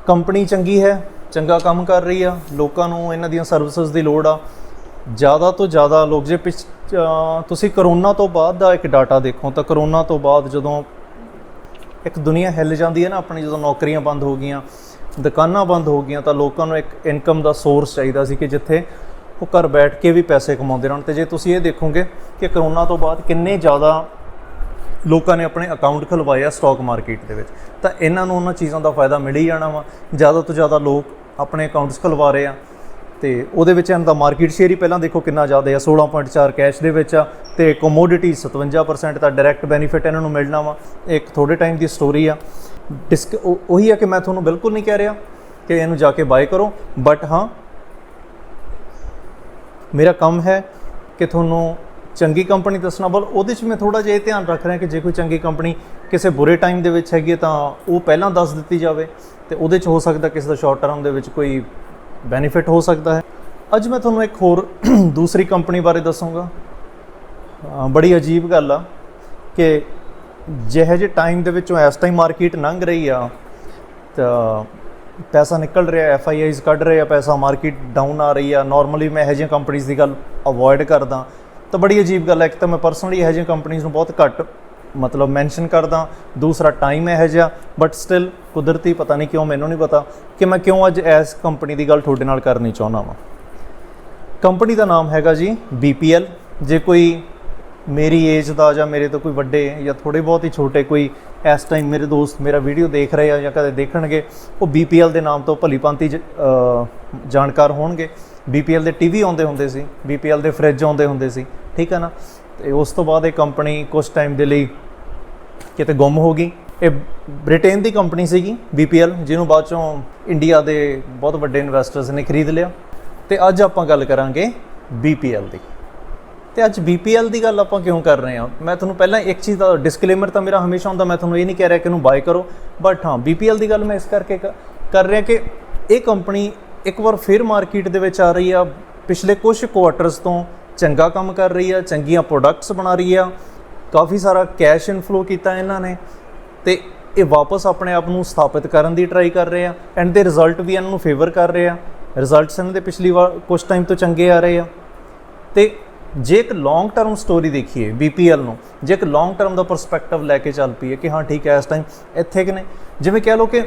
ਕੰਪਨੀ ਚੰਗੀ ਹੈ। ਚੰਗਾ ਕੰਮ ਕਰ ਰਹੀ ਆ, ਲੋਕਾਂ ਨੂੰ ਇਹਨਾਂ ਦੀਆਂ ਸਰਵਿਸਿਜ਼ ਦੀ ਲੋੜ ਆ। ਜ਼ਿਆਦਾ ਤੋਂ ਜ਼ਿਆਦਾ ਲੋਕ ਜੇ ਪਿਛ ਤੁਸੀਂ ਕਰੋਨਾ ਤੋਂ ਬਾਅਦ ਦਾ ਇੱਕ ਡਾਟਾ ਦੇਖੋ, ਤਾਂ ਕਰੋਨਾ ਤੋਂ ਬਾਅਦ ਜਦੋਂ ਇੱਕ ਦੁਨੀਆ ਹਿੱਲ ਜਾਂਦੀ ਹੈ ਨਾ, ਆਪਣੀ ਜਦੋਂ ਨੌਕਰੀਆਂ ਬੰਦ ਹੋ ਗਈਆਂ, ਦੁਕਾਨਾਂ ਬੰਦ ਹੋ ਗਈਆਂ, ਤਾਂ ਲੋਕਾਂ ਨੂੰ ਇੱਕ ਇਨਕਮ ਦਾ ਸੋਰਸ ਚਾਹੀਦਾ ਸੀ ਕਿ ਜਿੱਥੇ ਉਹ ਘਰ ਬੈਠ ਕੇ ਵੀ ਪੈਸੇ ਕਮਾਉਂਦੇ ਰਹਿਣ। ਤੇ ਜੇ ਤੁਸੀਂ ਇਹ ਦੇਖੋਗੇ ਕਿ ਕਰੋਨਾ ਤੋਂ ਬਾਅਦ ਕਿੰਨੇ ਜ਼ਿਆਦਾ ਲੋਕਾਂ ਨੇ ਆਪਣੇ ਅਕਾਊਂਟ ਖੁਲਵਾਏ ਆ ਸਟਾਕ ਮਾਰਕੀਟ ਦੇ ਵਿੱਚ, ਤਾਂ ਇਹਨਾਂ ਨੂੰ ਉਹਨਾਂ ਚੀਜ਼ਾਂ ਦਾ ਫਾਇਦਾ ਮਿਲ ਹੀ ਜਾਣਾ ਵਾ। ਜ਼ਿਆਦਾ ਤੋਂ ਜ਼ਿਆਦਾ ਲੋਕ ਆਪਣੇ ਅਕਾਊਂਟਸ ਖੁਲਵਾ ਰਹੇ ਆ। ਤੇ ਉਹਦੇ ਵਿੱਚ ਇਹਨਾਂ ਦਾ ਮਾਰਕੀਟ ਸ਼ੇਅਰ ਹੀ ਪਹਿਲਾਂ ਦੇਖੋ ਕਿੰਨਾ ਜ਼ਿਆਦਾ ਆ 16.4 ਕੈਸ਼ ਦੇ ਵਿੱਚ ਆ। ਤੇ ਕਮੋਡਿਟੀ 57% ਦਾ ਡਾਇਰੈਕਟ ਬੈਨੀਫਿਟ ਇਹਨਾਂ ਨੂੰ ਮਿਲਣਾ ਵਾ। ਇਹ ਇੱਕ ਥੋੜੇ ਟਾਈਮ ਦੀ ਸਟੋਰੀ ਆ। ਡਿਸਕ ਉਹ- ਉਹੀ ਆ ਕਿ ਮੈਂ ਤੁਹਾਨੂੰ ਬਿਲਕੁਲ ਨਹੀਂ ਕਹਿ ਰਿਹਾ ਕਿ ਇਹਨੂੰ ਜਾ ਕੇ ਬਾਏ ਕਰੋ। ਬਟ ਹਾਂ, ਮੇਰਾ ਕੰਮ ਹੈ ਕਿ ਤੁਹਾਨੂੰ ਚੰਗੀ ਕੰਪਨੀ ਦੱਸਣਾ, ਬਲ ਉਹਦੇ 'ਚ ਮੈਂ ਥੋੜਾ ਜਿਹਾ ਇਹ ਧਿਆਨ ਰੱਖ ਰਿਹਾ ਕਿ ਜੇ ਕੋਈ ਚੰਗੀ ਕੰਪਨੀ ਕਿਸੇ ਬੁਰੇ ਟਾਈਮ ਦੇ ਵਿੱਚ ਹੈਗੀ ਹੈ ਤਾਂ ਉਹ ਪਹਿਲਾਂ ਦੱਸ ਦਿੱਤੀ ਜਾਵੇ ਤੇ ਉਹਦੇ 'ਚ ਹੋ ਸਕਦਾ ਕਿਸੇ ਦਾ ਸ਼ਾਰਟ ਟਰਮ ਦੇ ਵਿੱਚ ਕੋਈ ਬੈਨੀਫਿਟ ਹੋ ਸਕਦਾ ਹੈ। ਅੱਜ ਮੈਂ ਤੁਹਾਨੂੰ ਇੱਕ ਹੋਰ ਦੂਸਰੀ ਕੰਪਨੀ ਬਾਰੇ ਦੱਸੂੰਗਾ। ਬੜੀ ਅਜੀਬ ਗੱਲ ਆ ਕਿ ਜਿਹੇ ਜਿਹੇ ਟਾਈਮ ਦੇ ਵਿੱਚੋਂ ਇਸ ਟਾਈਮ ਮਾਰਕੀਟ ਲੰਘ ਰਹੀ ਆ, ਤਾਂ ਪੈਸਾ ਨਿਕਲ ਰਿਹਾ ਐਫ ਆਈ ਆਈਜ਼ ਕੱਢ ਰਹੇ ਆ, ਪੈਸਾ ਮਾਰਕੀਟ ਡਾਊਨ ਆ ਰਹੀ ਆ। ਨਾਰਮਲੀ ਮੈਂ ਇਹੋ ਜਿਹੀਆਂ ਕੰਪਨੀਆਂ ਦੀ ਗੱਲ ਅਵੋਇਡ ਕਰਦਾ। ਤਾਂ ਬੜੀ ਅਜੀਬ ਗੱਲ ਹੈ, ਇੱਕ ਤਾਂ ਮੈਂ ਪਰਸਨਲੀ ਇਹੋ ਜਿਹੀਆਂ ਕੰਪਨੀਆਂ ਨੂੰ ਬਹੁਤ ਘੱਟ ਮਤਲਬ ਮੈਂਸ਼ਨ ਕਰਦਾ, ਦੂਸਰਾ ਟਾਈਮ ਇਹੋ ਜਿਹਾ ਬਟ ਸਟਿਲ ਕੁਦਰਤੀ ਪਤਾ ਨਹੀਂ ਕਿਉਂ, ਮੈਨੂੰ ਨਹੀਂ ਪਤਾ ਕਿ ਮੈਂ ਕਿਉਂ ਅੱਜ ਇਸ ਕੰਪਨੀ ਦੀ ਗੱਲ ਤੁਹਾਡੇ ਨਾਲ ਕਰਨੀ ਚਾਹੁੰਦਾ ਵਾਂ। ਕੰਪਨੀ ਦਾ ਨਾਮ ਹੈਗਾ ਜੀ BPL ਜੇ ਕੋਈ ਮੇਰੀ ਏਜ ਦਾ ਜਾਂ ਮੇਰੇ ਤੋਂ ਕੋਈ ਵੱਡੇ ਜਾਂ ਥੋੜੇ ਬਹੁਤ ਹੀ ਛੋਟੇ ਕੋਈ ਇਸ ਟਾਈਮ ਮੇਰੇ ਦੋਸਤ ਮੇਰਾ ਵੀਡੀਓ ਦੇਖ ਰਹੇ ਆ ਜਾਂ ਕਦੇ ਦੇਖਣਗੇ, ਉਹ BPL ਦੇ ਨਾਮ ਤੋਂ ਭਲੀ ਭਾਂਤੀ ਜ- ਜਾਣਕਾਰ ਹੋਣਗੇ। BPL ਦੇ ਟੀਵੀ ਆਉਂਦੇ ਹੁੰਦੇ ਸੀ BPL ਦੇ ਫ੍ਰਿਜ ਆਉਂਦੇ ਹੁੰਦੇ ਸੀ, ਠੀਕ ਹੈ ਨਾ? ਤੇ ਉਸ ਤੋਂ ਬਾਅਦ ਇਹ ਕੰਪਨੀ ਕੁਝ ਟਾਈਮ ਦੇ ਲਈ ਕਿਤੇ ਗੁੰਮ ਹੋ ਗਈ। ਇਹ ਬ੍ਰਿਟੇਨ ਦੀ ਕੰਪਨੀ ਸੀਗੀ BPL ਜਿਹਨੂੰ ਬਾਅਦ ਚੋਂ ਇੰਡੀਆ ਦੇ ਬਹੁਤ ਵੱਡੇ ਇਨਵੈਸਟਰਸ ਨੇ ਖਰੀਦ ਲਿਆ। ਤੇ ਅੱਜ ਆਪਾਂ ਗੱਲ ਕਰਾਂਗੇ BPL ਦੀ। ਤੇ ਅੱਜ BPL ਦੀ ਗੱਲ ਆਪਾਂ ਕਿਉਂ ਕਰ ਰਹੇ ਹਾਂ? ਮੈਂ ਤੁਹਾਨੂੰ ਪਹਿਲਾਂ ਇੱਕ ਚੀਜ਼ ਦਾ ਡਿਸਕਲੇਮਰ ਤਾਂ ਮੇਰਾ ਹਮੇਸ਼ਾ ਹੁੰਦਾ, ਮੈਂ ਤੁਹਾਨੂੰ ਇਹ ਨਹੀਂ ਕਹਿ ਰਿਹਾ ਕਿ ਇਹਨੂੰ ਬਾਏ ਕਰੋ ਬਟ ਹਾਂ BPL ਦੀ ਗੱਲ ਮੈਂ ਇਸ ਕਰਕੇ ਕ- ਕਰ ਰਿਹਾ ਕਿ ਇਹ ਕੰਪਨੀ ਇੱਕ ਵਾਰ ਫਿਰ ਮਾਰਕੀਟ ਦੇ ਵਿੱਚ ਆ ਰਹੀ ਆ। ਪਿਛਲੇ ਕੁਝ ਕੁਆਟਰਸ ਤੋਂ ਚੰਗਾ ਕੰਮ ਕਰ ਰਹੀ ਆ, ਚੰਗੀਆਂ ਪ੍ਰੋਡਕਟਸ ਬਣਾ ਰਹੀ ਆ। ਕਾਫੀ ਸਾਰਾ ਕੈਸ਼ ਇਨਫਲੋ ਕੀਤਾ ਇਹਨਾਂ ਨੇ ਤੇ ਇਹ ਵਾਪਸ ਆਪਣੇ ਆਪ ਨੂੰ ਸਥਾਪਿਤ ਕਰਨ ਦੀ ਟਰਾਈ ਕਰ ਰਹੇ ਆ ਐਂਡ ਦੇ ਰਿਜ਼ਲਟ ਵੀ ਇਹਨਾਂ ਨੂੰ ਫੇਵਰ ਕਰ ਰਹੇ ਆ। ਰਿਜ਼ਲਟਸ ਇਹਨਾਂ ਦੇ ਪਿਛਲੀ ਵਾਰ ਕੁਝ ਟਾਈਮ ਤੋਂ ਚੰਗੇ ਆ ਰਹੇ ਆ। ਤੇ ਜੇ ਇੱਕ ਲੌਂਗ ਟਰਮ ਸਟੋਰੀ ਦੇਖੀਏ BPL ਨੂੰ, ਜੇ ਇੱਕ ਲੌਂਗ ਟਰਮ ਦਾ ਪਰਸਪੈਕਟਿਵ ਲੈ ਕੇ ਚੱਲ ਪਈਏ ਕਿ ਹਾਂ ਠੀਕ ਹੈ ਇਸ ਟਾਈਮ ਇੱਥੇ ਕਿ ਨੇ ਜਿਵੇਂ ਕਹਿ ਲਓ ਕਿ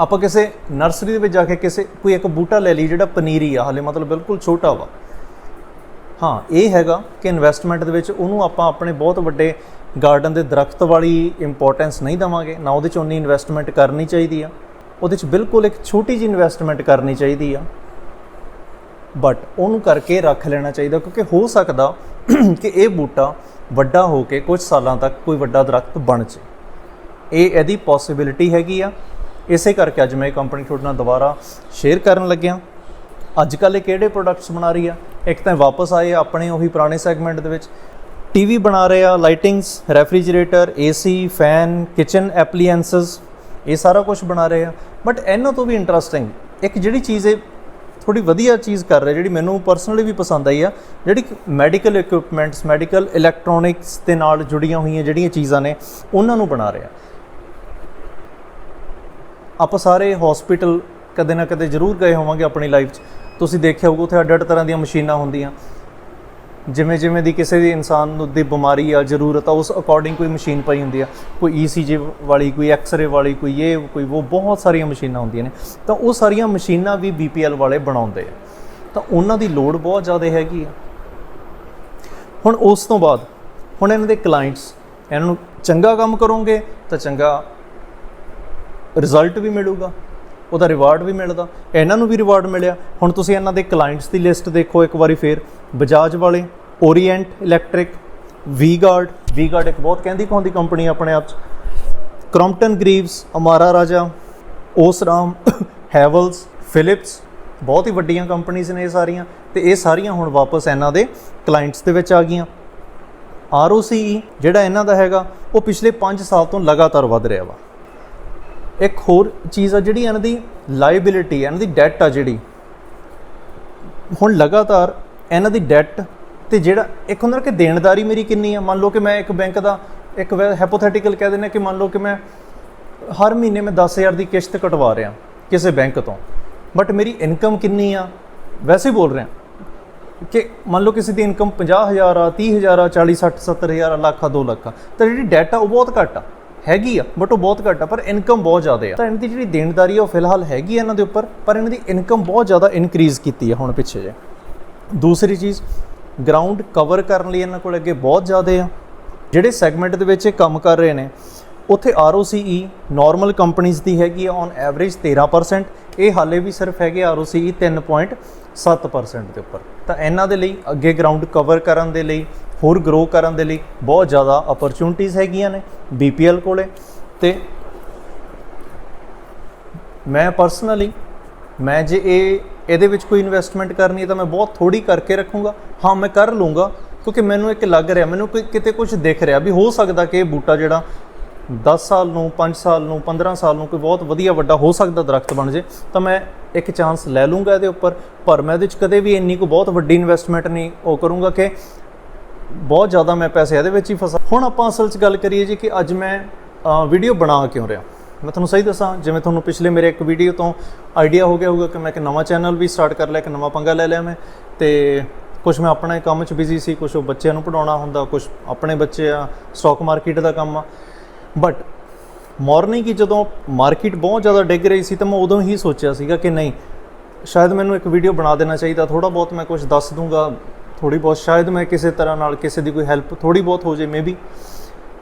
ਆਪਾਂ ਕਿਸੇ ਨਰਸਰੀ ਦੇ ਵਿੱਚ ਜਾ ਕੇ ਕਿਸੇ, ਕੋਈ ਇੱਕ ਬੂਟਾ ਲੈ ਲਈ ਜਿਹੜਾ ਪਨੀਰੀ ਆ, ਹਲੇ ਮਤਲਬ ਬਿਲਕੁਲ ਛੋਟਾ ਵਾ। ਹਾਂ, ਇਹ ਹੈਗਾ ਕਿ ਇਨਵੈਸਟਮੈਂਟ ਦੇ ਵਿੱਚ ਉਹਨੂੰ ਆਪਾਂ ਆਪਣੇ ਬਹੁਤ ਵੱਡੇ ਗਾਰਡਨ ਦੇ ਦਰਖਤ ਵਾਲੀ ਇੰਪੋਰਟੈਂਸ ਨਹੀਂ ਦਵਾਂਗੇ। ਨਾ ਉਹਦੇ ਚ ਉਨੀ ਇਨਵੈਸਟਮੈਂਟ ਕਰਨੀ ਚਾਹੀਦੀ ਆ। ਉਹਦੇ ਚ ਬਿਲਕੁਲ ਇੱਕ ਛੋਟੀ ਜਿਹੀ ਇਨਵੈਸਟਮੈਂਟ ਕਰਨੀ ਚਾਹੀਦੀ ਆ। ਬਟ ਉਹਨੂੰ ਕਰਕੇ ਰੱਖ ਲੈਣਾ ਚਾਹੀਦਾ, ਕਿਉਂਕਿ ਹੋ ਸਕਦਾ ਕਿ ਇਹ ਬੂਟਾ ਵੱਡਾ ਹੋ ਕੇ ਕੁਝ ਸਾਲਾਂ ਤੱਕ ਕੋਈ ਵੱਡਾ ਦਰਖਤ ਬਣ ਜੇ। ਇਹ ਇਹਦੀ ਪੋਸਿਬਿਲਿਟੀ ਹੈਗੀ ਆ। ਇਸੇ ਕਰਕੇ ਅੱਜ ਮੈਂ ਇਹ ਕੰਪਨੀ ਤੁਹਾਡੇ ਨਾਲ ਦੁਬਾਰਾ ਸ਼ੇਅਰ ਕਰਨ ਲੱਗਿਆ। ਅੱਜ ਕੱਲ੍ਹ ਇਹ ਕਿਹੜੇ ਪ੍ਰੋਡਕਟਸ ਬਣਾ ਰਹੀ ਆ? ਇੱਕ ਤਾਂ ਵਾਪਸ ਆਏ ਆਪਣੇ ਉਹੀ ਪੁਰਾਣੇ ਸੈਗਮੈਂਟ ਦੇ ਵਿੱਚ। ਟੀਵੀ ਬਣਾ ਰਹੇ ਆ lightings refrigerator AC fan kitchen appliances ਇਹ ਸਾਰਾ ਕੁਝ ਬਣਾ ਰਹੇ ਆ। ਬਟ ਇਹਨਾਂ ਤੋਂ ਵੀ ਇੰਟਰਸਟਿੰਗ ਇੱਕ ਜਿਹੜੀ ਚੀਜ਼ ਇਹ ਥੋੜੀ ਵਧੀਆ ਚੀਜ਼ ਕਰ ਰਿਹਾ ਜਿਹੜੀ ਮੈਨੂੰ ਪਰਸਨਲੀ ਵੀ ਪਸੰਦ ਆਈ ਆ, ਜਿਹੜੀ ਮੈਡੀਕਲ ਇਕਵਿਪਮੈਂਟਸ ਮੈਡੀਕਲ ਇਲੈਕਟ੍ਰੋਨਿਕਸ ਦੇ ਨਾਲ ਜੁੜੀਆਂ ਹੋਈਆਂ ਜਿਹੜੀਆਂ ਚੀਜ਼ਾਂ ਨੇ, ਉਹਨਾਂ ਨੂੰ ਬਣਾ ਰਿਹਾ ਆਪਾਂ ਸਾਰੇ ਹਸਪੀਟਲ ਕਦੇ ਨਾ ਕਦੇ ਜ਼ਰੂਰ ਗਏ ਹੋਵਾਂਗੇ ਆਪਣੀ ਲਾਈਫ 'ਚ। ਤੁਸੀਂ ਦੇਖਿਆ ਹੋਊਗਾ, ਉੱਥੇ ਅੱਡ-ਅੱਡ ਤਰ੍ਹਾਂ ਦੀਆਂ ਮਸ਼ੀਨਾਂ ਹੁੰਦੀਆਂ। ਜਿਵੇਂ ਜਿਵੇਂ ਦੀ ਕਿਸੇ ਦੀ ਇਨਸਾਨ ਨੂੰ ਦੀ ਬਿਮਾਰੀ ਆ, ਜ਼ਰੂਰਤ ਆ, ਉਸ ਅਕੋਰਡਿੰਗ ਕੋਈ ਮਸ਼ੀਨ ਪਈ ਹੁੰਦੀ ਆ। ਕੋਈ ECG ਵਾਲੀ, ਕੋਈ ਐਕਸ-ਰੇ ਵਾਲੀ, ਕੋਈ ਇਹ, ਕੋਈ ਉਹ, ਬਹੁਤ ਸਾਰੀਆਂ ਮਸ਼ੀਨਾਂ ਹੁੰਦੀਆਂ ਨੇ। ਤਾਂ ਉਹ ਸਾਰੀਆਂ ਮਸ਼ੀਨਾਂ ਵੀ BPL ਵਾਲੇ ਬਣਾਉਂਦੇ ਆ। ਤਾਂ ਉਹਨਾਂ ਦੀ ਲੋਡ ਬਹੁਤ ਜ਼ਿਆਦਾ ਹੈਗੀ ਆ। ਹੁਣ ਉਸ ਤੋਂ ਬਾਅਦ, ਹੁਣ ਇਹਨਾਂ ਦੇ ਕਲਾਇੰਟਸ ਇਹਨਾਂ ਨੂੰ ਚੰਗਾ ਕੰਮ ਕਰੋਗੇ ਤਾਂ ਚੰਗਾ ਰਿਜ਼ਲਟ ਵੀ ਮਿਲੂਗਾ, ਉਹਦਾ ਰਿਵਾਰਡ ਵੀ ਮਿਲਦਾ, ਇਹਨਾਂ ਨੂੰ ਵੀ ਰਿਵਾਰਡ ਮਿਲਿਆ। ਹੁਣ ਤੁਸੀਂ ਇਹਨਾਂ ਦੇ ਕਲਾਇੰਟਸ ਦੀ ਲਿਸਟ ਦੇਖੋ ਇੱਕ ਵਾਰੀ ਫੇਰ। ਬਜਾਜ ਵਾਲੇ ਓਰੀਐਂਟ ਇਲੈਕਟ੍ਰਿਕ ਵੀਗਾਰਡ ਵੀਗਾਰਡ ਇੱਕ ਬਹੁਤ ਕਹਿੰਦੀ ਕੌਂਦੀ ਕੰਪਨੀ ਆਪਣੇ ਆਪ 'ਚ। ਕ੍ਰੋਮਪਟਨ ਗਰੀਵਸ ਅਮਾਰਾ ਰਾਜਾ ਓਸਰਾਮ ਹੈਵਲਸ ਫਿਲਿਪਸ ਬਹੁਤ ਹੀ ਵੱਡੀਆਂ ਕੰਪਨੀਆਂ ਨੇ ਇਹ ਸਾਰੀਆਂ। ਤੇ ਇਹ ਸਾਰੀਆਂ ਹੁਣ ਵਾਪਸ ਇਹਨਾਂ ਦੇ ਕਲਾਇੰਟਸ ਦੇ ਵਿੱਚ ਆ ਗਈਆਂ। ROCE ਜਿਹੜਾ ਇਹਨਾਂ ਦਾ ਹੈਗਾ, ਉਹ ਪਿਛਲੇ 5 ਸਾਲ ਤੋਂ ਲਗਾਤਾਰ ਵਧ ਰਿਹਾ ਵਾ। ਇੱਕ ਹੋਰ ਚੀਜ਼ ਆ ਜਿਹੜੀ ਇਹਨਾਂ ਦੀ ਲਾਇਬਿਲਿਟੀ ਇਹਨਾਂ ਦੀ ਡੈਟ ਆ ਜਿਹੜੀ। ਹੁਣ ਲਗਾਤਾਰ ਇਹਨਾਂ ਦੀ ਡੈਟ ਤੇ ਜਿਹੜਾ ਇੱਕ ਹੁੰਦਾ ਕਿ ਦੇਣਦਾਰੀ ਮੇਰੀ ਕਿੰਨੀ ਆ, ਮੰਨ ਲਓ ਕਿ ਮੈਂ ਇੱਕ ਬੈਂਕ ਦਾ ਇੱਕ ਹਾਈਪੋਥੈਟੀਕਲ ਕਹਿ ਦਿੰਦੇ ਕਿ ਮੰਨ ਲਓ ਕਿ ਮੈਂ ਹਰ ਮਹੀਨੇ ਮੈਂ 10000 ਦੀ ਕਿਸ਼ਤ ਕਟਵਾ ਰਿਹਾ ਕਿਸੇ ਬੈਂਕ ਤੋਂ ਬਟ ਮੇਰੀ ਇਨਕਮ ਕਿੰਨੀ ਆ? ਵੈਸੇ ਹੀ ਬੋਲ ਰਿਹਾ। ਕਿ ਮੰਨ ਲਓ ਕਿਸੇ ਦੀ ਇਨਕਮ 50000 ਆ 30000 ਆ 40 60 70000 ਆ, ਲੱਖ ਆ 2 ਲੱਖ ਆ, ਤਾਂ ਜਿਹੜੀ ਡੈਟ ਆ ਉਹ ਬਹੁਤ ਘੱਟ ਆ। ਹੈਗੀ ਆ ਬਟ ਉਹ ਬਹੁਤ ਘੱਟ ਆ, ਪਰ ਇਨਕਮ ਬਹੁਤ ਜ਼ਿਆਦਾ ਆ। ਤਾਂ ਇਹਨਾਂ ਦੀ ਜਿਹੜੀ ਦੇਣਦਾਰੀ ਆ, ਉਹ ਫਿਲਹਾਲ ਹੈਗੀ ਆ ਇਹਨਾਂ ਦੇ ਉੱਪਰ, ਪਰ ਇਹਨਾਂ ਦੀ ਇਨਕਮ ਬਹੁਤ ਜ਼ਿਆਦਾ ਇਨਕਰੀਜ਼ ਕੀਤੀ ਆ ਹੁਣ ਪਿੱਛੇ ਜੇ। ਦੂਸਰੀ ਚੀਜ਼ ਗਰਾਊਂਡ ਕਵਰ ਕਰਨ ਲਈ ਇਹਨਾਂ ਕੋਲ ਅੱਗੇ ਬਹੁਤ ਜ਼ਿਆਦਾ ਆ। ਜਿਹੜੇ ਸੈਗਮੈਂਟ ਦੇ ਵਿੱਚ ਇਹ ਕੰਮ ਕਰ ਰਹੇ ਨੇ, ਉੱਥੇ ROCE ਨਾਰਮਲ ਕੰਪਨੀਆਂ ਦੀ ਹੈਗੀ ਆ ਔਨ ਐਵਰੇਜ 13% ਇਹ ਹਾਲੇ ਵੀ ਸਿਰਫ ਹੈਗੇ ROCE 3.7% ਦੇ ਉੱਪਰ। ਤਾਂ ਇਹਨਾਂ ਦੇ ਲਈ ਅੱਗੇ ਗਰਾਊਂਡ ਕਵਰ ਕਰਨ ਦੇ ਲਈ ਹੋਰ ਗਰੋ ਕਰਨ ਦੇ ਲਈ ਬਹੁਤ ਜ਼ਿਆਦਾ ਅਪਰਚੂਨਿਟੀਆਂ ਹੈਗੀਆਂ ਨੇ BPL ਕੋਲੇ ਤੇ ਮੈਂ ਪਰਸਨਲੀ ਮੈਂ ਜੇ ਇਹ, ਇਹਦੇ ਵਿੱਚ ਕੋਈ ਇਨਵੈਸਟਮੈਂਟ ਕਰਨੀ ਹੈ ਤਾਂ ਮੈਂ ਬਹੁਤ ਥੋੜੀ ਕਰਕੇ ਰੱਖੂੰਗਾ। ਹਾਂ, ਮੈਂ ਕਰ ਲੂੰਗਾ, ਕਿਉਂਕਿ ਮੈਨੂੰ ਇੱਕ ਲੱਗ ਰਿਹਾ, ਮੈਨੂੰ ਕੋਈ ਕਿਤੇ ਕੁਝ ਦਿਖ ਰਿਹਾ ਵੀ ਹੋ ਸਕਦਾ ਕਿ ਇਹ ਬੂਟਾ ਜਿਹੜਾ 10 ਸਾਲ ਨੂੰ 5 ਸਾਲ ਨੂੰ 15 ਸਾਲ ਨੂੰ ਕੋਈ ਬਹੁਤ ਵਧੀਆ ਵੱਡਾ ਹੋ ਸਕਦਾ ਦਰਖਤ ਬਣ ਜੇ, ਤਾਂ ਮੈਂ ਇੱਕ ਚਾਂਸ ਲੈ ਲੂੰਗਾ ਇਹਦੇ ਉੱਪਰ। ਪਰ ਮੈਂ ਇਹਦੇ ਵਿੱਚ ਕਦੇ ਵੀ ਇੰਨੀ ਕੋ ਬਹੁਤ ਵੱਡੀ ਇਨਵੈਸਟਮੈਂਟ ਨਹੀਂ ਉਹ ਕਰੂੰਗਾ ਕਿ ਬਹੁਤ ਜ਼ਿਆਦਾ ਮੈਂ ਪੈਸੇ ਇਹਦੇ ਵਿੱਚ ਹੀ ਫਸਾ ਹੁਣ ਆਪਾਂ ਅਸਲ 'ਚ ਗੱਲ ਕਰੀਏ ਜੀ ਕਿ ਅੱਜ ਮੈਂ ਵੀਡੀਓ ਬਣਾ ਕਿਉਂ ਰਿਹਾ। ਮੈਂ ਤੁਹਾਨੂੰ ਸਹੀ ਦੱਸਾਂ, ਜਿਵੇਂ ਤੁਹਾਨੂੰ ਪਿਛਲੇ ਮੇਰੇ ਇੱਕ ਵੀਡੀਓ ਤੋਂ ਆਈਡੀਆ ਹੋ ਗਿਆ ਹੋਊਗਾ ਕਿ ਮੈਂ ਇੱਕ ਨਵਾਂ ਚੈਨਲ ਵੀ ਸਟਾਰਟ ਕਰ ਲਿਆ, ਇੱਕ ਨਵਾਂ ਪੰਗਾ ਲੈ ਲਿਆ ਮੈਂ। ਤੇ ਕੁਝ ਮੈਂ ਆਪਣੇ ਕੰਮ 'ਚ ਬਿਜ਼ੀ ਸੀ ਕੁਝ ਉਹ ਬੱਚਿਆਂ ਨੂੰ ਪੜਾਉਣਾ ਹੁੰਦਾ ਕੁਝ ਆਪਣੇ ਬੱਚੇ ਆ ਸਟਾਕ ਮਾਰਕੀਟ ਦਾ ਕੰਮ ਆ। ਬਟ ਮਾਰਨਿੰਗ ਹੀ ਜਦੋਂ ਮਾਰਕੀਟ ਬਹੁਤ ਜ਼ਿਆਦਾ ਡਿੱਗ ਰਹੀ ਸੀ ਤਾਂ ਮੈਂ ਉਦੋਂ ਹੀ ਸੋਚਿਆ ਸੀਗਾ ਕਿ ਨਹੀਂ, ਸ਼ਾਇਦ ਮੈਨੂੰ ਇੱਕ ਵੀਡੀਓ ਬਣਾ ਦੇਣਾ ਚਾਹੀਦਾ ਥੋੜਾ ਬਹੁਤ ਮੈਂ ਕੁਝ ਦੱਸ ਦੂੰਗਾ। ਥੋੜੀ ਬਹੁਤ, ਸ਼ਾਇਦ ਮੈਂ ਕਿਸੇ ਤਰ੍ਹਾਂ ਨਾਲ ਕਿਸੇ ਦੀ ਕੋਈ ਹੈਲਪ ਥੋੜੀ ਬਹੁਤ ਹੋ ਜੇ ਮੇਬੀ